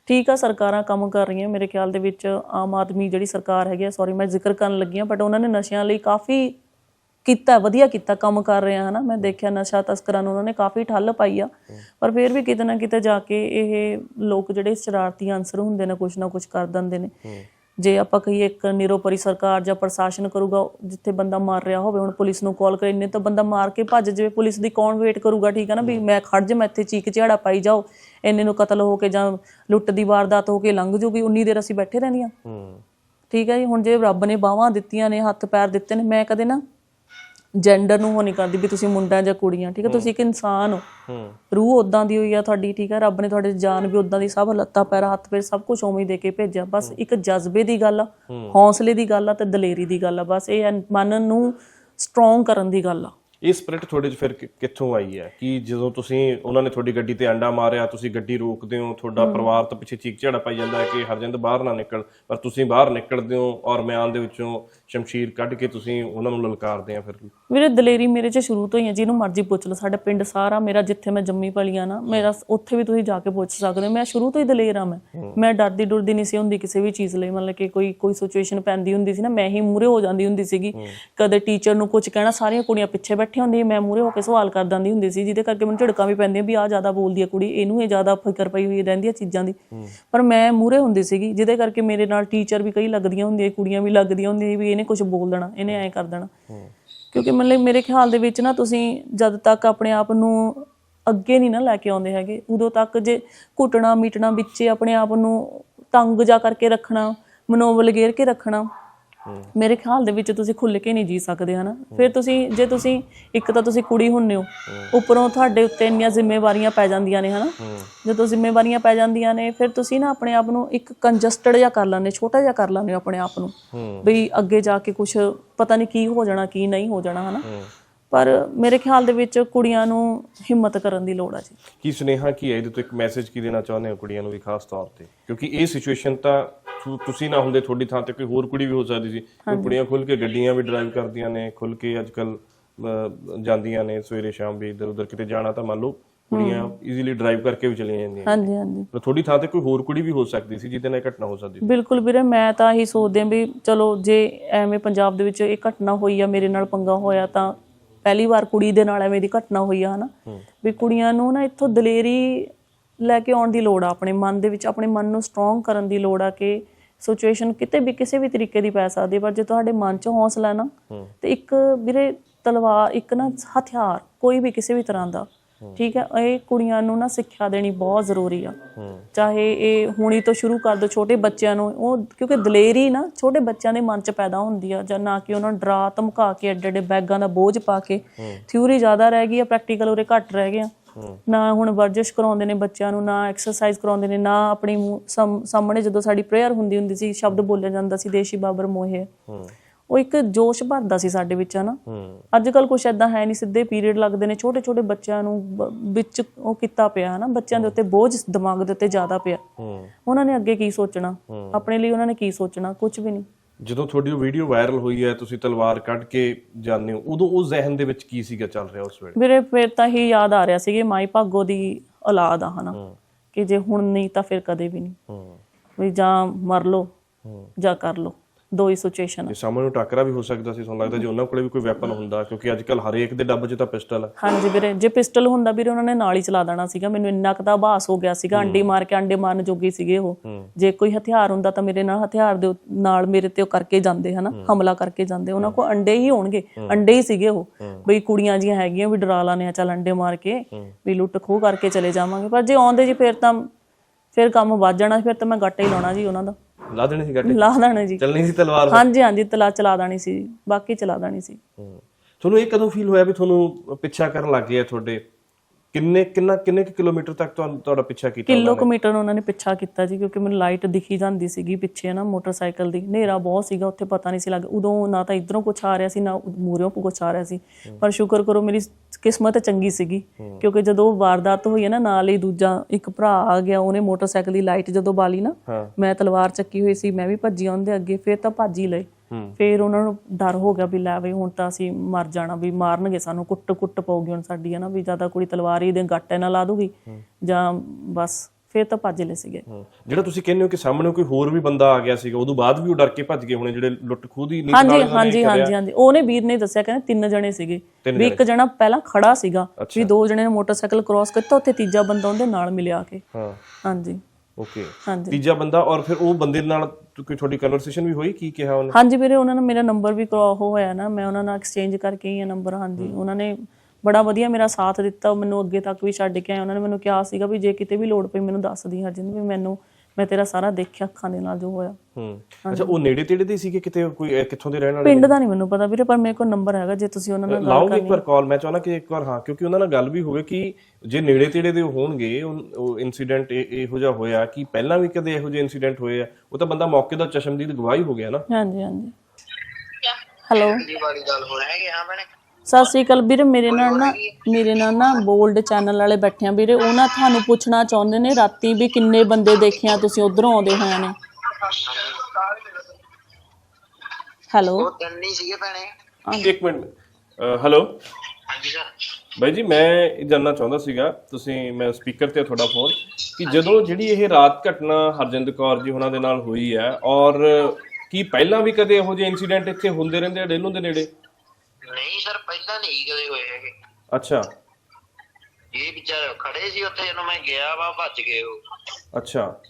B: ਠੀਕ ਆ ਸਰਕਾਰਾਂ ਕੰਮ ਕਰ ਰਹੀਆਂ ਮੇਰੇ ਖਿਆਲ ਦੇ ਵਿੱਚ ਆਮ ਆਦਮੀ ਜਿਹੜੀ ਸਰਕਾਰ ਹੈਗੀ ਆ ਸੌਰੀ ਮੈਂ ਜ਼ਿਕਰ ਕਰਨ ਲੱਗੀ ਆ ਬਟ ਉਹਨਾਂ ਨੇ ਨਸ਼ਿਆਂ ਲਈ ਕਾਫੀ ਕੀਤਾ ਵਧੀਆ ਕੀਤਾ ਕੰਮ ਕਰ ਰਹੇ ਆ ਹਨਾ। ਮੈਂ ਦੇਖਿਆ ਨਸ਼ਾ ਤਸਕਰਾਂ ਨੂੰ ਉਹਨਾਂ ਨੇ ਕਾਫੀ ਠੱਲ ਪਾਈ ਆ। ਪਰ ਫਿਰ ਵੀ ਕਿਤੇ ਨਾ ਕਿਤੇ ਜਾ ਕੇ ਇਹ ਲੋਕ ਜਿਹੜੇ ਸ਼ਰਾਰਤੀ ਅਨਸਰ ਹੁੰਦੇ ਨੇ ਕੁਛ ਨਾ ਕੁਛ ਕਰ ਦਿੰਦੇ ਨੇ। ਜੇ ਆਪਾਂ ਕਹੀਏ ਇੱਕ ਨਿਰੋਪਰੀ ਸਰਕਾਰ ਜਾਂ ਪ੍ਰਸ਼ਾਸਨ ਕਰੂਗਾ ਜਿੱਥੇ ਬੰਦਾ ਮਾਰ ਰਿਹਾ ਹੋਵੇ ਹੁਣ ਪੁਲਿਸ ਨੂੰ ਕਾਲ ਕਰੇ ਇੰਨੇ ਤਾਂ ਬੰਦਾ ਮਾਰ ਕੇ ਭੱਜ ਜਾਵੇ ਪੁਲਿਸ ਦੀ ਕੌਣ ਵੇਟ ਕਰੂਗਾ ਠੀਕ ਹੈ ਨਾ? ਵੀ ਮੈਂ ਖੜ ਜਾ ਮੈਂ ਇੱਥੇ ਚੀਕ ਝਾੜਾ ਪਾਈ ਜਾਓ ਇੰਨੇ ਨੂੰ ਕਤਲ ਹੋ ਕੇ ਜਾਂ ਲੁੱਟ ਦੀ ਵਾਰਦਾਤ ਹੋ ਕੇ ਲੰਘ ਜੂਗੀ ਉਨੀ ਦੇਰ ਅਸੀਂ ਬੈਠੇ ਰਹਿੰਦੀਆਂ
A: ਹੂੰ।
B: ਠੀਕ ਹੈ ਜੀ ਹੁਣ ਜੇ ਰੱਬ ਨੇ ਬਾਹਾਂ ਦਿੱਤੀਆਂ ਨੇ ਹੱਥ ਪੈਰ ਦਿੱਤੇ ਨੇ ਮੈਂ ਕਦੇ ਨਾ ਜੈਂਡਰ ਨੂੰ ਉਹ ਨਹੀਂ ਕਰਦੀ ਵੀ ਤੁਸੀਂ ਮੁੰਡਾ ਜਾਂ ਕੁੜੀਆਂ ਠੀਕ ਹੈ? ਤੁਸੀਂ ਇੱਕ ਇਨਸਾਨ ਹੋ। ਰੂਹ ਉਦਾਂ ਦੀ ਹੋਈ ਆ ਤੁਹਾਡੀ ਠੀਕ ਹੈ? ਰੱਬ ਨੇ ਤੁਹਾਡੇ ਜਾਨ ਵੀ ਉਦਾਂ ਦੀ ਸਭ ਲੱਤਾਂ ਪੈਰ ਹੱਥ ਪੈਰ ਸਭ ਕੁਝ ਉਵੇਂ ਹੀ ਦੇ ਕੇ ਭੇਜਿਆ। ਬਸ ਇੱਕ ਜਜ਼ਬੇ ਦੀ ਗੱਲ ਆ ਹੌਸਲੇ ਦੀ ਗੱਲ ਆ ਤੇ ਦਲੇਰੀ ਦੀ ਗੱਲ ਆ। ਬਸ ਇਹ ਮਨ ਨੂੰ ਸਟਰੋਂਗ ਕਰਨ ਦੀ ਗੱਲ ਆ।
A: ਇਹ ਸਪਿਰਿਟ ਤੁਹਾਡੇ ਚ ਫਿਰ ਕਿੱਥੋਂ ਆਈ ਹੈ? ਕਿ ਜਦੋਂ ਤੁਸੀਂ ਉਹਨਾਂ ਨੇ ਤੁਹਾਡੀ ਗੱਡੀ ਤੇ ਅੰਡਾ ਮਾਰਿਆ ਤੁਸੀਂ ਗੱਡੀ ਰੋਕਦੇ ਹੋ ਤੁਹਾਡਾ ਪਰਿਵਾਰ ਤਾਂ ਪਿੱਛੇ ਚੀਕ ਝਾੜਾ ਪਾਈ ਜਾਂਦਾ ਹੈ ਕਿ ਹਰਜਿੰਦ ਬਾਹਰ ਨਾ ਨਿਕਲ ਪਰ ਤੁਸੀਂ ਬਾਹਰ ਨਿਕਲਦੇ ਹੋ ਔਰ ਮਿਆਨ ਦੇ ਵਿੱਚੋਂ ਸ਼ਮਸ਼ੀਰ ਕੱਢ ਕੇ ਤੁਸੀਂ ਉਹਨਾਂ ਨੂੰ ਲਲਕਾਰਦੇ ਆ ਫਿਰ?
B: ਵੀਰੇ ਦਲੇਰੀ ਮੇਰੇ 'ਚ ਸ਼ੁਰੂ ਤੋਂ ਹੀ ਹੈ ਜਿਹਨੂੰ ਮਰਜ਼ੀ ਪੁੱਛ ਲਓ। ਸਾਡਾ ਪਿੰਡ ਸਾਰਾ ਮੇਰਾ ਜਿੱਥੇ ਮੈਂ ਜੰਮੀ ਪਲੀ ਆ ਨਾ ਮੇਰਾ ਉੱਥੇ ਵੀ ਤੁਸੀਂ ਜਾ ਕੇ ਪੁੱਛ ਸਕਦੇ ਹੋ। ਮੈਂ ਸ਼ੁਰੂ ਤੋਂ ਹੀ ਦਲੇਰ ਆ ਮੈਂ। ਮੈਂ ਡਰਦੀ ਡੁਰਦੀ ਨਹੀਂ ਸੀ ਹੁੰਦੀ ਕਿਸੇ ਵੀ ਚੀਜ਼ ਲਈ। ਮਤਲਬ ਕਿ ਕੋਈ ਕੋਈ ਸਿਚੁਏਸ਼ਨ ਪੈਂਦੀ ਹੁੰਦੀ ਸੀ ਨਾ ਮੈਂ ਹੀ ਮੂਰੇ ਹੋ ਜਾਂਦੀ ਹੁੰਦੀ ਸੀਗੀ। ਕਦੇ ਟੀਚਰ ਨੂੰ ਕੁਝ ਕਹਿਣਾ ਸਾਰੀਆਂ ਕੁੜੀਆਂ ਪਿੱਛੇ ਬੈਠੀਆਂ ਹੁੰਦੀਆਂ ਮੈਂ ਮੂਰੇ ਹੋ ਕੇ ਸਵਾਲ ਕਰ ਦਿੰਦੀ ਹੁੰਦੀ ਸੀ ਜਿਹਦੇ ਕਰਕੇ ਮੈਨੂੰ ਝਿੜਕਾਂ ਵੀ ਪੈਂਦੀਆਂ ਵੀ ਆ ਜ਼ਿਆਦਾ ਬੋਲਦੀ ਹੈ ਕੁੜੀ ਇਹਨੂੰ ਇਹ ਜ਼ਿਆਦਾ ਫਿਕਰ ਪਈ ਹੋਈ ਰਹਿੰਦੀ ਹੈ ਚੀਜ਼ਾਂ ਦੀ। ਪਰ ਮੈਂ ਮੂਰੇ ਹੁੰਦੀ ਸੀਗੀ ਜਿਹਦੇ ਕਰਕੇ ਮੇਰੇ ਨਾਲ ਟੀਚਰ ਵੀ ਕਈ ਲੱਗਦੀਆਂ ਹੁੰਦੀਆਂ ਕੁੜੀਆਂ ਵੀ ਲੱਗਦੀਆਂ ਹੁੰਦੀਆਂ ਵੀ ਇਹਨੇ ਕੁਝ ਬੋਲ ਦੇਣਾ ਇਹਨੇ ਐਂ ਕਰ ਦੇਣਾ। ਕਿਉਂਕਿ ਮਤਲਬ ਮੇਰੇ ਖਿਆਲ ਦੇ ਵਿੱਚ ਨਾ ਤੁਸੀਂ ਜਦ ਤੱਕ ਆਪਣੇ ਆਪ ਨੂੰ ਅੱਗੇ ਨਹੀਂ ਨਾ ਲੈ ਕੇ ਆਉਂਦੇ ਹੈਗੇ ਉਦੋਂ ਤੱਕ ਜੇ ਘੁੱਟਣਾ ਮਿਟਣਾ ਵਿੱਚੇ ਆਪਣੇ ਆਪ ਨੂੰ ਤੰਗ ਜਾ ਕਰਕੇ ਰੱਖਣਾ ਮਨੋਬਲ ਗੇਰ ਕੇ ਰੱਖਣਾ ਮੇਰੇ ਖਿਆਲ ਦੇ ਵਿੱਚ ਤੁਸੀਂ ਖੁੱਲ ਕੇ ਨਹੀਂ ਜੀ ਸਕਦੇ ਹਨਾ? ਫਿਰ ਤੁਸੀਂ ਜੇ ਤੁਸੀਂ ਇੱਕ ਤਾਂ ਤੁਸੀਂ ਕੁੜੀ ਹੁੰਨੇ ਹੋ ਉੱਪਰੋਂ ਤੁਹਾਡੇ ਉੱਤੇ ਇੰਨੀਆਂ ਜ਼ਿੰਮੇਵਾਰੀਆਂ ਪੈ ਜਾਂਦੀਆਂ ਨੇ ਹਨਾ? ਜਦੋਂ ਜ਼ਿੰਮੇਵਾਰੀਆਂ ਪੈ ਜਾਂਦੀਆਂ ਨੇ ਫਿਰ ਤੁਸੀਂ ਨਾ ਆਪਣੇ ਆਪ ਨੂੰ ਇੱਕ ਕੰਜਸਟਡ ਜਿਹਾ ਕਰ ਲੈਂਦੇ ਛੋਟਾ ਜਿਹਾ ਕਰ ਲੈਂਦੇ ਆਪਣੇ ਆਪ ਨੂੰ ਬਈ ਅੱਗੇ ਜਾ ਕੇ ਕੁਝ ਪਤਾ ਨਹੀਂ ਕੀ ਹੋ ਜਾਣਾ ਕੀ ਨਹੀਂ ਹੋ ਜਾਣਾ ਹਨਾ? ਪਰ ਮੇਰੇ ਖਿਆਲ ਦੇ ਵਿੱਚ ਕੁੜੀਆਂ ਨੂੰ ਹਿੰਮਤ ਕਰਨ ਦੀ ਲੋੜ ਆ ਜੀ।
A: ਕੀ ਸੁਨੇਹਾ ਕੀ ਹੈ ਇਹਦੇ ਤੋਂ ਇੱਕ ਮੈਸੇਜ ਕੀ ਦੇਣਾ ਚਾਹੁੰਦੇ ਹੋ ਕੁੜੀਆਂ ਨੂੰ ਵੀ ਖਾਸ ਤੌਰ ਤੇ? ਕਿਉਂਕਿ ਇਹ ਸਿਚੁਏਸ਼ਨ ਤਾਂ ਤੁਸੀਂ ਨਾ ਹੁੰਦੇ ਤੁਹਾਡੀ ਥਾਂ ਤੇ ਕੋਈ ਹੋਰ ਕੁੜੀ ਵੀ ਹੋ ਸਕਦੀ ਸੀ। ਕੁੜੀਆਂ ਖੁੱਲ ਕੇ ਗੱਡੀਆਂ ਵੀ ਡਰਾਈਵ ਕਰਦੀਆਂ ਨੇ ਖੁੱਲ ਕੇ ਅੱਜਕੱਲ ਜਾਂਦੀਆਂ ਨੇ ਸਵੇਰੇ ਸ਼ਾਮ ਵੀ ਇੱਧਰ ਉੱਧਰ ਕਿਤੇ ਜਾਣਾ ਤਾਂ ਮੰਨ ਲਓ ਕੁੜੀਆਂ ਈਜ਼ੀਲੀ ਡਰਾਈਵ ਕਰਕੇ ਵੀ ਚਲੀਆਂ ਜਾਂਦੀਆਂ
B: ਹਾਂਜੀ ਹਾਂਜੀ।
A: ਪਰ ਤੁਹਾਡੀ ਥਾਂ ਤੇ ਕੋਈ ਹੋਰ ਕੁੜੀ ਵੀ ਹੋ ਸਕਦੀ ਸੀ ਜਿਹਦੇ ਨਾਲ ਇਹ ਘਟਨਾ ਹੋ ਸਕਦੀ ਸੀ?
B: ਬਿਲਕੁਲ ਵੀਰੇ ਮੈਂ ਤਾਂ ਇਹੀ ਸੋਚਦੀ ਹਾਂ ਵੀ ਚਲੋ ਜੇ ਐਵੇਂ ਪੰਜਾਬ ਦੇ ਵਿੱਚ ਇਹ ਘਟਨਾ ਹੋਈ ਆ ਮੇਰੇ ਨਾਲ ਪੰਗਾ ਹੋਇਆ ਤਾਂ ਪਹਿਲੀ ਵਾਰ ਕੁੜੀ ਦੇ ਨਾਲ ਐਵੇਂ ਦੀ ਘਟਨਾ ਹੋਈ ਆ ਹਨਾ? ਵੀ ਕੁੜੀਆਂ ਨੂੰ ਨਾ ਇੱਥੋਂ ਦਲੇਰੀ ਲੈ ਕੇ ਆਉਣ ਦੀ ਲੋੜ ਆ ਆਪਣੇ ਮਨ ਦੇ ਵਿੱਚ ਆਪਣੇ ਮਨ ਨੂੰ ਸਟਰੋਂਗ ਕਰਨ ਦੀ ਲੋੜ ਆ ਕਿ ਸਿਚੁਏਸ਼ਨ ਕਿਤੇ ਵੀ ਕਿਸੇ ਵੀ ਤਰੀਕੇ ਦੀ ਪੈ ਸਕਦੀ ਪਰ ਜੇ ਤੁਹਾਡੇ ਮਨ 'ਚ ਹੌਸਲਾ ਨਾ ਤੇ ਇੱਕ ਵੀਰੇ ਤਲਵਾਰ ਇੱਕ ਨਾ ਹਥਿਆਰ ਕੋਈ ਵੀ ਕਿਸੇ ਵੀ ਤਰ੍ਹਾਂ ਦਾ ਠੀਕ ਹੈ ਇਹ ਕੁੜੀਆਂ ਨੂੰ ਨਾ ਸਿੱਖਿਆ ਦੇਣੀ ਬਹੁਤ ਜ਼ਰੂਰੀ ਆ। ਚਾਹੇ ਇਹ ਹੁਣੀ ਤੋਂ ਸ਼ੁਰੂ ਕਰ ਦੋ ਛੋਟੇ ਬੱਚਿਆਂ ਨੂੰ ਉਹ ਕਿਉਂਕਿ ਦਲੇਰੀ ਨਾ ਛੋਟੇ ਬੱਚਿਆਂ ਦੇ ਮਨ 'ਚ ਪੈਦਾ ਹੁੰਦੀ ਆ ਜਾਂ ਨਾ ਕਿ ਉਹਨਾਂ ਨੂੰ ਡਰਾ ਧਮਕਾ ਕੇ ਐਡੇ ਐਡੇ ਬੈਗਾਂ ਦਾ ਬੋਝ ਪਾ ਕੇ। ਥਿਊਰੀ ਜ਼ਿਆਦਾ ਰਹਿ ਗਈ ਆ ਪ੍ਰੈਕਟੀਕਲ ਉਰੇ ਘੱਟ ਰਹਿ ਗਿਆ। ਨਾ ਹੁਣ ਵਰਜਿਸ਼ ਕਰਾਉਂਦੇ ਨੇ ਬੱਚਿਆਂ ਨੂੰ ਨਾ ਐਕਸਰਸਾਈਜ਼ ਕਰਾਉਂਦੇ ਨੇ ਨਾ ਆਪਣੀ ਸਾਹਮਣੇ ਜਦੋਂ ਸਾਡੀ ਪ੍ਰੇਅਰ ਹੁੰਦੀ ਹੁੰਦੀ ਸੀ ਸ਼ਬਦ ਬੋਲਿਆ ਜਾਂਦਾ ਸੀ ਦੇਸ਼ੀ ਬਾਬਰ ਮੋਹੇ। ਉਹ ਇੱਕ ਜੋਸ਼ ਭਰਦਾ ਸੀ ਸਾਡੇ ਵਿੱਚ ਹਨਾ? ਅੱਜ ਕੱਲ ਕੁਛ ਐਦਾਂ ਹੈ ਨਹੀਂ ਸਿੱਧੇ ਪੀਰੀਅਡ ਲੱਗਦੇ ਨੇ ਛੋਟੇ ਛੋਟੇ ਬੱਚਿਆਂ ਨੂੰ ਵਿੱਚ ਉਹ ਕੀਤਾ ਪਿਆ ਹਨਾ? ਬੱਚਿਆਂ ਦੇ ਉੱਤੇ ਬੋਝ ਦਿਮਾਗ ਦੇ ਉੱਤੇ ਜ਼ਿਆਦਾ ਪਿਆ। ਉਹਨਾਂ ਨੇ ਅੱਗੇ ਕੀ ਸੋਚਣਾ? ਆਪਣੇ ਲਈ ਉਹਨਾਂ ਨੇ ਕੀ ਸੋਚਣਾ? ਕੁਝ ਵੀ ਨਹੀਂ।
A: ਜਦੋਂ ਤੁਹਾਡੀ ਉਹ ਵੀਡੀਓ ਵਾਇਰਲ ਹੋਈ ਹੈ ਤੁਸੀਂ ਤਲਵਾਰ ਕੱਢ ਕੇ ਜਾਂਦੇ ਹੋ ਉਦੋਂ ਉਸ ਜ਼ਹਿਨ ਦੇ ਵਿੱਚ ਕੀ ਸੀਗਾ ਚੱਲ ਰਿਹਾ ਉਸ ਵੇਲੇ?
B: ਵੀਰੇ ਫਿਰ ਤਾਂ ਹੀ ਯਾਦ ਆ ਰਿਹਾ ਸੀ ਕਿ ਮਾਈ ਭਾਗੋ ਦੀ ਔਲਾਦ ਆ ਹਨਾ? ਕਿ ਜੇ ਹੁਣ ਨਹੀਂ ਤਾਂ ਫਿਰ ਕਦੇ ਵੀ ਨਹੀਂ। ਵੀ ਜਾਂ ਮਰ ਲੋ ਜਾਂ ਕਰ ਲੋ ਦੋ ਹੀ ਸਿਚੁਏਸ਼ਨ
A: ਤੇ ਸਾਹਮਣੇ ਨੂੰ ਟੱਕਰਾ ਵੀ ਹੋ ਸਕਦਾ ਸੀ ਤੁਹਾਨੂੰ ਲੱਗਦਾ ਜੇ ਉਹਨਾਂ ਕੋਲੇ ਵੀ ਕੋਈ ਵੈਪਨ ਹੁੰਦਾ ਕਿਉਂਕਿ ਅੱਜ ਕੱਲ ਹਰੇਕ ਦੇ ਡੱਬ 'ਚ ਤਾਂ ਪਿਸਟਲ ਹੈ
B: ਹਾਂਜੀ ਵੀਰੇ ਜੇ ਪਿਸਟਲ ਹੁੰਦਾ ਵੀਰੇ ਉਹਨਾਂ ਨੇ ਨਾਲ ਹੀ ਚਲਾ ਦੇਣਾ ਸੀਗਾ। ਮੈਨੂੰ ਇੰਨਾ ਕੁ ਤਾਂ ਆਭਾਸ ਹੋ ਗਿਆ ਸੀਗਾ ਅੰਡੇ ਮਾਰ ਕੇ ਅੰਡੇ ਮਾਰਨ ਜੋਗੀ ਸੀਗੇ ਉਹ। ਜੇ ਕੋਈ ਹਥਿਆਰ ਹੁੰਦਾ ਤਾਂ ਮੇਰੇ ਨਾਲ ਹਥਿਆਰ ਦੇ ਨਾਲ ਮੇਰੇ ਤੇ ਉਹ ਕਰਕੇ ਜਾਂਦੇ ਹਨਾ? ਹਮਲਾ ਕਰਕੇ ਜਾਂਦੇ। ਉਹਨਾਂ ਕੋਲ ਅੰਡੇ ਹੀ ਹੋਣਗੇ। ਅੰਡੇ ਹੀ ਸੀਗੇ ਉਹ। ਬਈ ਕੁੜੀਆਂ ਜੀਆਂ ਹੈਗੀਆਂ ਵੀ ਡਰਾ ਲਾਣੇ ਆ ਚੱਲ ਅੰਡੇ ਮਾਰ ਕੇ ਵੀ ਲੁੱਟ ਖੋਹ ਕਰਕੇ ਚਲੇ ਜਾਵਾਂਗੇ। ਪਰ ਜੇ ਆਉਂਦੇ ਜੀ ਫਿਰ ਤਾਂ ਫਿਰ ਕੰਮ ਵੱਜ ਜਾਣਾ ਫਿਰ ਤਾਂ ਮੈਂ ਗੱਟ ਹੀ ਲਾਉਣਾ ਜੀ ਉਹਨਾਂ ਦਾ।
A: ਲਾ ਦੇਣੇ ਸੀ ਗੱਡੇ?
B: ਲਾ ਦੇਣਾ ਜੀ
A: ਚੱਲਣੀ ਸੀ ਤਲਵਾਰ
B: ਹਾਂਜੀ ਹਾਂਜੀ ਤਲਾ ਚਲਾ ਦੇਣੀ ਸੀ। ਬਾਕੀ ਚਲਾ ਦੇਣੀ ਸੀ।
A: ਤੁਹਾਨੂੰ ਇਹ ਕਦੋਂ ਫੀਲ ਹੋਇਆ ਵੀ ਤੁਹਾਨੂੰ ਪਿੱਛਾ ਕਰਨ ਲੱਗ ਗਏ ਆ ਤੁਹਾਡੇ? ਕਿੰਨੇ ਕਿੰਨਾ ਕਿੰਨੇ ਕਿਲੋਮੀਟਰ ਤੱਕ ਤੁਹਾਨੂੰ ਤੁਹਾਡਾ ਪਿੱਛਾ ਕੀਤਾ
B: ਕਿਲੋਮੀਟਰ ਉਹਨਾਂ ਨੇ? ਪਿੱਛਾ ਕੀਤਾ ਜੀ ਕਿਉਂਕਿ ਮੈਨੂੰ ਲਾਈਟ ਦਿਖੀ ਜਾਂਦੀ ਸੀਗੀ ਪਿੱਛੇ ਨਾ ਮੋਟਰਸਾਈਕਲ ਦੀ। ਹਨੇਰਾ ਬਹੁਤ ਸੀਗਾ ਉੱਥੇ ਪਤਾ ਨਹੀਂ ਸੀ ਲੱਗ ਉਦੋਂ ਨਾ ਤਾਂ ਇਧਰੋਂ ਕੁਛ ਆ ਰਿਹਾ ਸੀ ਨਾ ਮੂਰਿਓਂ ਕੁਛ ਆ ਰਿਹਾ ਸੀ। ਪਰ ਸ਼ੁਕਰ ਕਰੋ ਮੇਰੀ ਕਿਸਮਤ ਚੰਗੀ ਸੀਗੀ ਕਿਉਂਕਿ ਜਦੋਂ ਵਾਰਦਾਤ ਹੋਈ ਹੈ ਨਾ ਨਾਲ ਹੀ ਦੂਜਾ ਇੱਕ ਭਰਾ ਆ ਗਿਆ ਉਹਨੇ ਮੋਟਰਸਾਈਕਲ ਦੀ ਲਾਈਟ ਜਦੋਂ ਬਾਲੀ ਨਾ ਮੈਂ ਤਲਵਾਰ ਚੱਕੀ ਹੋਈ ਸੀ ਮੈਂ ਵੀ ਭੱਜੀ ਉਹਦੇ ਅੱਗੇ ਫਿਰ ਤਾਂ ਭੱਜ ਹੀ ਲਏ। ਫਿਰ ਉਹਨਾਂ ਨੂੰ ਡਰ ਹੋ ਗਿਆ ਵੀ ਲੈ ਬਈ ਹੁਣ ਤਾਂ ਅਸੀਂ ਮਰ ਜਾਣਾ ਵੀ ਮਾਰਨਗੇ ਸਾਨੂੰ ਕੁੱਟ ਕੁੱਟ ਪਊਗੀ ਹੁਣ ਸਾਡੀ ਹੈ ਨਾ ਵੀ ਜ਼ਿਆਦਾ ਕੁੜੀ ਤਲਵਾਰ ਹੀ ਦੇ ਗੱਟੇ ਨਾਲ ਲਾ ਦੂਗੀ ਜਾਂ ਬਸ ਫਿਰ ਤਾਂ ਭੱਜ ਲਏ ਸੀਗੇ।
A: ਹੂੰ। ਜਿਹੜਾ ਤੁਸੀਂ ਕਹਿੰਦੇ ਹੋ ਕਿ ਸਾਹਮਣੇ ਕੋਈ ਹੋਰ ਵੀ ਬੰਦਾ ਆ ਗਿਆ ਸੀਗਾ ਉਦੋਂ ਬਾਅਦ ਵੀ ਉਹ ਡਰ ਕੇ ਭੱਜ ਗਏ ਹੋਣੇ ਜਿਹੜੇ ਲੁੱਟ ਖੋਹ ਦੀ ਨੀਤ
B: ਹਾਂਜੀ ਹਾਂਜੀ ਹਾਂਜੀ ਹਾਂਜੀ। ਉਹਨੇ ਵੀਰ ਨੇ ਦੱਸਿਆ ਕਹਿੰਦੇ ਤਿੰਨ ਜਣੇ ਸੀਗੇ ਵੀ ਇੱਕ ਜਣਾ ਪਹਿਲਾਂ ਖੜਾ ਸੀਗਾ ਵੀ ਦੋ ਜਣੇ ਨੇ ਮੋਟਰਸਾਈਕਲ ਕ੍ਰਾਸ ਕੀਤਾ ਉੱਥੇ ਤੀਜਾ ਬੰਦਾ ਉਹਦੇ ਨਾਲ ਮਿਲਿਆ ਕੇ।
A: ਹਾਂ।
B: ਹਾਂਜੀ।
A: ਓਕੇ
B: ਹਾਂਜੀ।
A: ਤੀਜਾ ਬੰਦਾ ਔਰ ਫਿਰ ਉਹ ਬੰਦੇ ਨਾਲ ਕੋਈ ਤੁਹਾਡੀ ਕਨਵਰਸੇਸ਼ਨ ਵੀ ਹੋਈ ਕੀ ਕਿਹਾ ਉਹਨੇ?
B: ਹਾਂਜੀ ਵੀਰੇ ਉਹਨਾਂ ਨੇ ਮੇਰਾ ਨੰਬਰ ਵੀ ਕਰਾ ਉਹ ਹੋਇਆ ਨਾ ਮੈਂ ਉਹਨਾਂ ਨਾਲ ਐਕਸਚੇਂਜ ਕਰਕੇ ਹੀ ਇਹ ਨੰਬਰ ਹਾਂਜੀ। ਉਹਨਾਂ ਨੇ ਬੜਾ ਵਧੀਆ ਮੇਰਾ ਸਾਥ ਦਿੱਤਾ ਉਹ ਮੈਨੂੰ ਅੱਗੇ ਤੱਕ ਵੀ ਛੱਡ ਕੇ ਆਏ। ਉਹਨਾਂ ਨੇ ਮੈਨੂੰ ਕਿਹਾ ਸੀਗਾ ਵੀ ਜੇ ਕਿਤੇ ਵੀ ਲੋੜ ਪਈ ਮੈਨੂੰ ਦੱਸ ਦੀ ਹਰਜਿੰਦ ਵੀ ਮੈਨੂੰ ਮੈਂ ਤੇਰਾ ਸਾਰਾ ਦੇਖਿਆ ਅੱਖਾਂ ਦੇ ਨਾਲ ਜੋ ਹੋਇਆ।
A: ਹੂੰ। ਅੱਛਾ ਉਹ ਨੇੜੇ ਤੇੜੇ ਦੇ ਸੀਗੇ ਕਿਤੇ ਕੋਈ ਕਿੱਥੋਂ ਦੇ ਰਹਿਣ ਵਾਲੇ
B: ਪਿੰਡ ਦਾ ਨਹੀਂ ਮੈਨੂੰ ਪਤਾ ਵੀਰੇ ਪਰ ਮੇਰੇ ਕੋਲ ਨੰਬਰ ਹੈਗਾ ਜੇ ਤੁਸੀਂ ਉਹਨਾਂ ਨਾਲ ਗੱਲ
A: ਲਾਉਂਗੇ ਇੱਕ ਵਾਰ ਕਾਲ ਮੈਂ ਚਾਹੁੰਦਾ ਕਿ ਇੱਕ ਵਾਰ ਹਾਂ ਕਿਉਂਕਿ ਉਹਨਾਂ ਨਾਲ ਗੱਲ ਵੀ ਹੋਵੇ ਕਿ ਜੇ ਨੇੜੇ ਤੇੜੇ ਦੇ ਹੋਣਗੇ ਉਹ- ਇਨਸੀਡੈਂਟ ਇਹੋ ਜਿਹਾ ਹੋਇਆ ਕਿ ਪਹਿਲਾਂ ਵੀ ਕਦੇ ਇਹੋ ਜਿਹੇ ਇਨਸੀਡੈਂਟ ਹੋਏ ਆ? ਉਹ ਤਾਂ ਬੰਦਾ ਮੌਕੇ ਦਾ ਚਸ਼ਮਦੀਦ ਗਵਾਹੀ ਹੋ ਗਿਆ ਨਾ।
B: ਹਾਂਜੀ ਹਾਂਜੀ। ਹੈਲੋ
C: ਦੀ ਵਾਲੀ ਗੱਲ ਹੋ ਹੈਗੇ ਹਾਂ ਭੈਣੇ।
B: ਸਤਿ ਸ੍ਰੀ ਅਕਾਲ ਵੀਰੇ ਮੇਰੇ ਨਾਲ ਨਾ ਮੇਰੇ ਨਾਲ ਨਾ 골ਡ ਚੈਨਲ ਵਾਲੇ ਬੈਠੇ ਆ ਵੀਰੇ। ਉਹ ਨਾ ਤੁਹਾਨੂੰ ਪੁੱਛਣਾ ਚਾਹੁੰਦੇ ਨੇ ਰਾਤੀ ਵੀ ਕਿੰਨੇ ਬੰਦੇ ਦੇਖਿਆ ਤੁਸੀਂ? ਉਧਰੋਂ ਆਉਂਦੇ ਹੋਏ ਨੇ। ਹੈਲੋ।
C: ਉਹ ਤਿੰਨ ਨਹੀਂ ਸੀਗੇ ਭੈਣੇ।
A: ਇੱਕ ਮਿੰਟ। ਹੈਲੋ।
C: ਹਾਂਜੀ ਸਰ।
A: ਬਾਈ ਜੀ ਮੈਂ ਇਹ ਜਾਨਣਾ ਚਾਹੁੰਦਾ ਸੀਗਾ ਤੁਸੀਂ ਮੈਂ ਸਪੀਕਰ ਤੇ ਆ ਤੁਹਾਡਾ ਫੋਨ ਕਿ ਜਦੋਂ ਜਿਹੜੀ ਇਹ ਰਾਤ ਘਟਨਾ ਹਰਜਿੰਦ ਕੌਰ ਜੀ ਉਹਨਾਂ ਦੇ ਨਾਲ ਹੋਈ ਹੈ ਔਰ ਕੀ ਪਹਿਲਾਂ ਵੀ ਕਦੇ ਇਹੋ ਜਿਹੇ ਇਨਸੀਡੈਂਟ ਇੱਥੇ ਹੁੰਦੇ ਰਹਿੰਦੇ ਆ ਡੇਲੋਂ ਦੇ ਨੇੜੇ?
C: ਨਹੀਂ ਸਰ ਪਹਿਲਾਂ ਨਹੀਂ ਕਦੇ ਹੋਏ ਹੈਗੇ।
A: ਅੱਛਾ।
C: ਇਹ ਵਿਚਾਰੇ ਖੜੇ ਸੀ ਉੱਥੇ ਜਦੋਂ ਮੈਂ ਗਿਆ ਵਾ ਭੱਜ ਗਏ ਉਹ।
A: ਅੱਛਾ।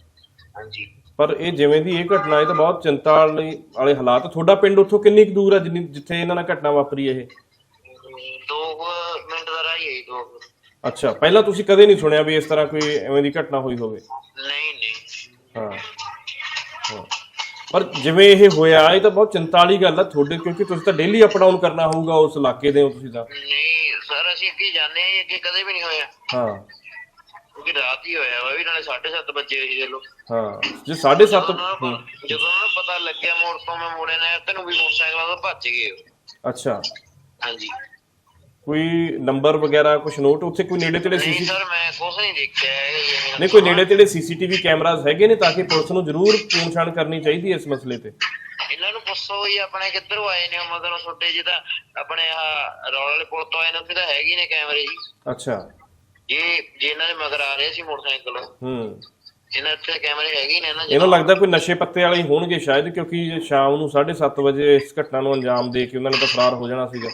C: ਹਾਂਜੀ।
A: ਪਰ ਇਹ ਜਿਵੇਂ ਦੀ ਇਹ ਘਟਨਾ ਇਹ ਤਾਂ ਬਹੁਤ ਚਿੰਤਾ ਵਾਲੀ ਵਾਲੇ ਹਾਲਾਤ ਤੁਹਾਡਾ ਪਿੰਡ ਉੱਥੋਂ ਕਿੰਨੀ ਕੁ ਦੂਰ ਹੈ ਜਿੰਨੀ ਜਿੱਥੇ ਇਹਨਾਂ ਨਾਲ ਘਟਨਾ ਵਾਪਰੀ ਇਹ?
C: ਦੋ ਕੁ ਮਿੰਟ ਦਾ ਰਾਹ ਹੀ ਹੈ ਜੀ, ਦੋ ਕੁ।
A: ਅੱਛਾ ਪਹਿਲਾਂ ਤੁਸੀਂ ਕਦੇ ਨਹੀਂ ਸੁਣਿਆ ਵੀ ਇਸ ਤਰ੍ਹਾਂ ਕੋਈ ਐਵੇਂ ਦੀ ਘਟਨਾ ਹੋਈ ਹੋਵੇ?
C: ਨਹੀਂ ਨਹੀਂ।
A: ਹਾਂ ਹਾਂ। ਪਰ ਜਿਵੇਂ ਇਹ ਹੋਇਆ ਇਹ ਤਾਂ ਬਹੁਤ ਚਿੰਤਾ ਵਾਲੀ ਗੱਲ ਆ ਤੁਹਾਡੇ ਕਿਉਂਕਿ ਤੁਸੀਂ ਤਾਂ ਡੇਲੀ ਅਪ ਡਾਊਨ ਕਰਨਾ ਹੋਊਗਾ ਉਸ ਇਲਾਕੇ ਦੇ ਹੋ ਤੁਸੀਂ ਤਾਂ।
C: ਨਹੀਂ ਸਰ ਅਸੀਂ ਅੱਗੇ ਜਾਂਦੇ ਹਾਂ ਜੀ, ਅੱਗੇ ਕਦੇ ਵੀ ਨਹੀਂ ਹੋਇਆ।
A: ਹਾਂ।
C: ਕਿਉਂਕਿ ਰਾਤ ਹੀ ਹੋਇਆ ਵਾ ਵੀ ਨਾਲੇ 7:30 ਵਜੇ ਸੀ ਦੇ ਲੋ
A: ਹਾਂ ਜੇ 7:30
C: ਜਦੋਂ ਉਹਨਾਂ ਨੂੰ ਪਤਾ ਲੱਗਿਆ ਮੋੜ ਤੋਂ ਮੈਂ ਮੋੜੇ ਨੇ ਤੈਨੂੰ ਵੀ ਮੋਟਰਸਾਈਕਲ ਤੋਂ ਭੱਜ ਗਏ ਉਹ।
A: ਅੱਛਾ।
C: ਹਾਂਜੀ।
A: ਕੋਈ ਨੰਬਰ ਵਗੈਰਾ ਕੁਝ ਨੋਟ ਉੱਥੇ ਕੋਈ ਨੇੜੇ ਤੇੜੇ
C: ਨਹੀਂ
A: ਸੀਸੀ
C: ਸਰ ਮੈਂ ਕੁਛ ਨਹੀਂ ਦੇਖਿਆ ਜੀ
A: ਨਹੀਂ ਕੋਈ ਨੇੜੇ ਤੇੜੇ ਸੀਸੀਟੀਵੀ ਕੈਮਰਾਜ਼ ਹੈਗੇ ਨੇ ਤਾਂ ਕਿ ਪੁਲਿਸ ਨੂੰ ਜ਼ਰੂਰ ਪੂਛਾਣ ਕਰਨੀ ਚਾਹੀਦੀ ਹੈ ਇਸ ਮਸਲੇ ਤੇ।
C: ਇਹਨਾਂ ਨੂੰ ਪੁੱਛੋ ਜੀ ਆਪਣੇ ਕਿੱਧਰੋਂ ਆਏ ਨੇ ਮਤਲਬ ਛੋਟੇ ਜਿਹਦਾ ਆਪਣੇ ਆ ਰੌਲ ਵਾਲੇ ਪੁਲ ਤੋਂ ਆਏ ਨੇ ਉੱਥੇ ਤਾਂ ਹੈਗੇ ਨੇ ਕੈਮਰੇ ਜੀ।
A: ਅੱਛਾ।
C: ਜੇ ਜੇ ਇਹਨਾਂ ਦੇ ਮਗਰ ਆ ਰਹੇ ਸੀ ਮੋਟਰਸਾਈਕਲ।
A: ਹੂੰ।
C: ਇਹਨਾਂ ਉੱਥੇ ਕੈਮਰੇ ਹੈਗੇ ਹੀ ਨੇ ਨਾ ਜੀ
A: ਇਹਨਾਂ ਲੱਗਦਾ ਕੋਈ ਨਸ਼ੇ ਪੱਤੇ ਵਾਲੇ ਹੀ ਹੋਣਗੇ ਸ਼ਾਇਦ ਕਿਉਂਕਿ ਸ਼ਾਮ ਨੂੰ 7:30 ਵਜੇ ਇਸ ਘਟਨਾ ਨੂੰ ਅੰਜਾਮ ਦੇ ਕੇ ਉਹਨਾਂ ਨੇ ਤਾਂ ਫਰਾਰ ਹੋ ਜਾਣਾ ਸੀਗਾ।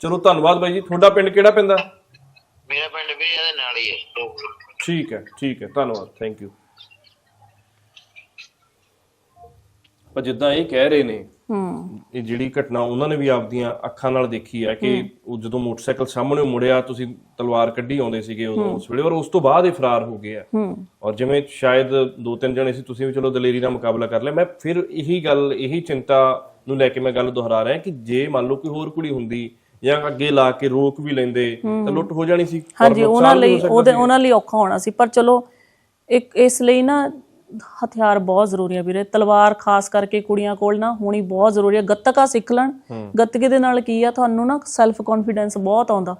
A: ਚਲੋ ਧੰਨਵਾਦ ਬਾਈ ਜੀ। ਤੁਹਾਡਾ ਪਿੰਡ ਕਿਹੜਾ ਪੈਂਦਾ
C: ਮੇਰਾ ਪਿੰਡ ਵੀ ਇਹਦੇ ਨਾਲ ਹੀ ਹੈ।
A: ਠੀਕ ਹੈ ਠੀਕ ਹੈ। ਧੰਨਵਾਦ। ਥੈਂਕ ਯੂ ਪਰ ਜਿੱਦਾਂ ਇਹ ਕਹਿ ਰਹੇ ਨੇ
B: ਹੂੰ।
A: ਇਹ ਜਿਹੜੀ ਘਟਨਾ ਉਹਨਾਂ ਨੇ ਵੀ ਆਪਦੀਆਂ ਅੱਖਾਂ ਨਾਲ ਦੇਖੀ ਹੈ ਕਿ ਉਹ ਜਦੋਂ ਮੋਟਰਸਾਈਕਲ ਸਾਹਮਣੇ ਮੁੜਿਆ ਤੁਸੀਂ ਤਲਵਾਰ ਕੱਢੀ ਆਉਂਦੇ ਸੀਗੇ ਉਦੋਂ ਉਸ ਵੇਲੇ ਔਰ ਉਸ ਤੋਂ ਬਾਅਦ ਇਹ ਫਰਾਰ ਹੋ ਗਏ ਆ।
B: ਹੂੰ।
A: ਔਰ ਜਿਵੇਂ ਸ਼ਾਇਦ ਦੋ ਤਿੰਨ ਜਣੇ ਸੀ ਤੁਸੀਂ ਵੀ ਚਲੋ ਦਲੇਰੀ ਨਾਲ ਮੁਕਾਬਲਾ ਕਰ ਲਿਆ। ਮੈਂ ਫਿਰ ਇਹੀ ਗੱਲ ਇਹੀ ਚਿੰਤਾ ਨੂੰ ਲੈ ਕੇ ਮੈਂ ਗੱਲ ਦੁਹਰਾ ਰਿਹਾ ਕਿ ਜੇ ਮੰਨ ਲਓ ਕੋਈ ਹੋਰ ਕੁੜੀ ਹੁੰਦੀ ਜਾਂ ਅੱਗੇ ਲਾ ਕੇ ਰੋਕ ਵੀ ਲੈਂਦੇ ਤਾਂ ਲੁੱਟ ਹੋ ਜਾਣੀ ਸੀ
B: ਹਾਂਜੀ ਉਹਨਾਂ ਲਈ ਉਹਦੇ। ਉਹਨਾਂ ਲਈ ਔਖਾ ਹੋਣਾ ਸੀ ਪਰ ਚਲੋ ਇੱਕ ਇਸ ਲਈ ਨਾ ਹਥਿਆਰ ਬਹੁਤ ਜ਼ਰੂਰੀ ਆ ਵੀਰੇ। ਤਲਵਾਰ ਖਾਸ ਕਰਕੇ ਕੁੜੀਆਂ ਕੋਲ ਨਾ ਹੋਣੀ ਬਹੁਤ ਜ਼ਰੂਰੀ ਆ। ਗੱਤਕਾ ਸਿੱਖ ਲੈਣ ਗੱਤਕੇ ਦੇ ਨਾਲ ਕੀ ਆ ਤੁਹਾਨੂੰ ਨਾ ਸੈਲਫ ਕੌਨਫੀਡੈਂਸ ਬਹੁਤ ਆਉਂਦਾ।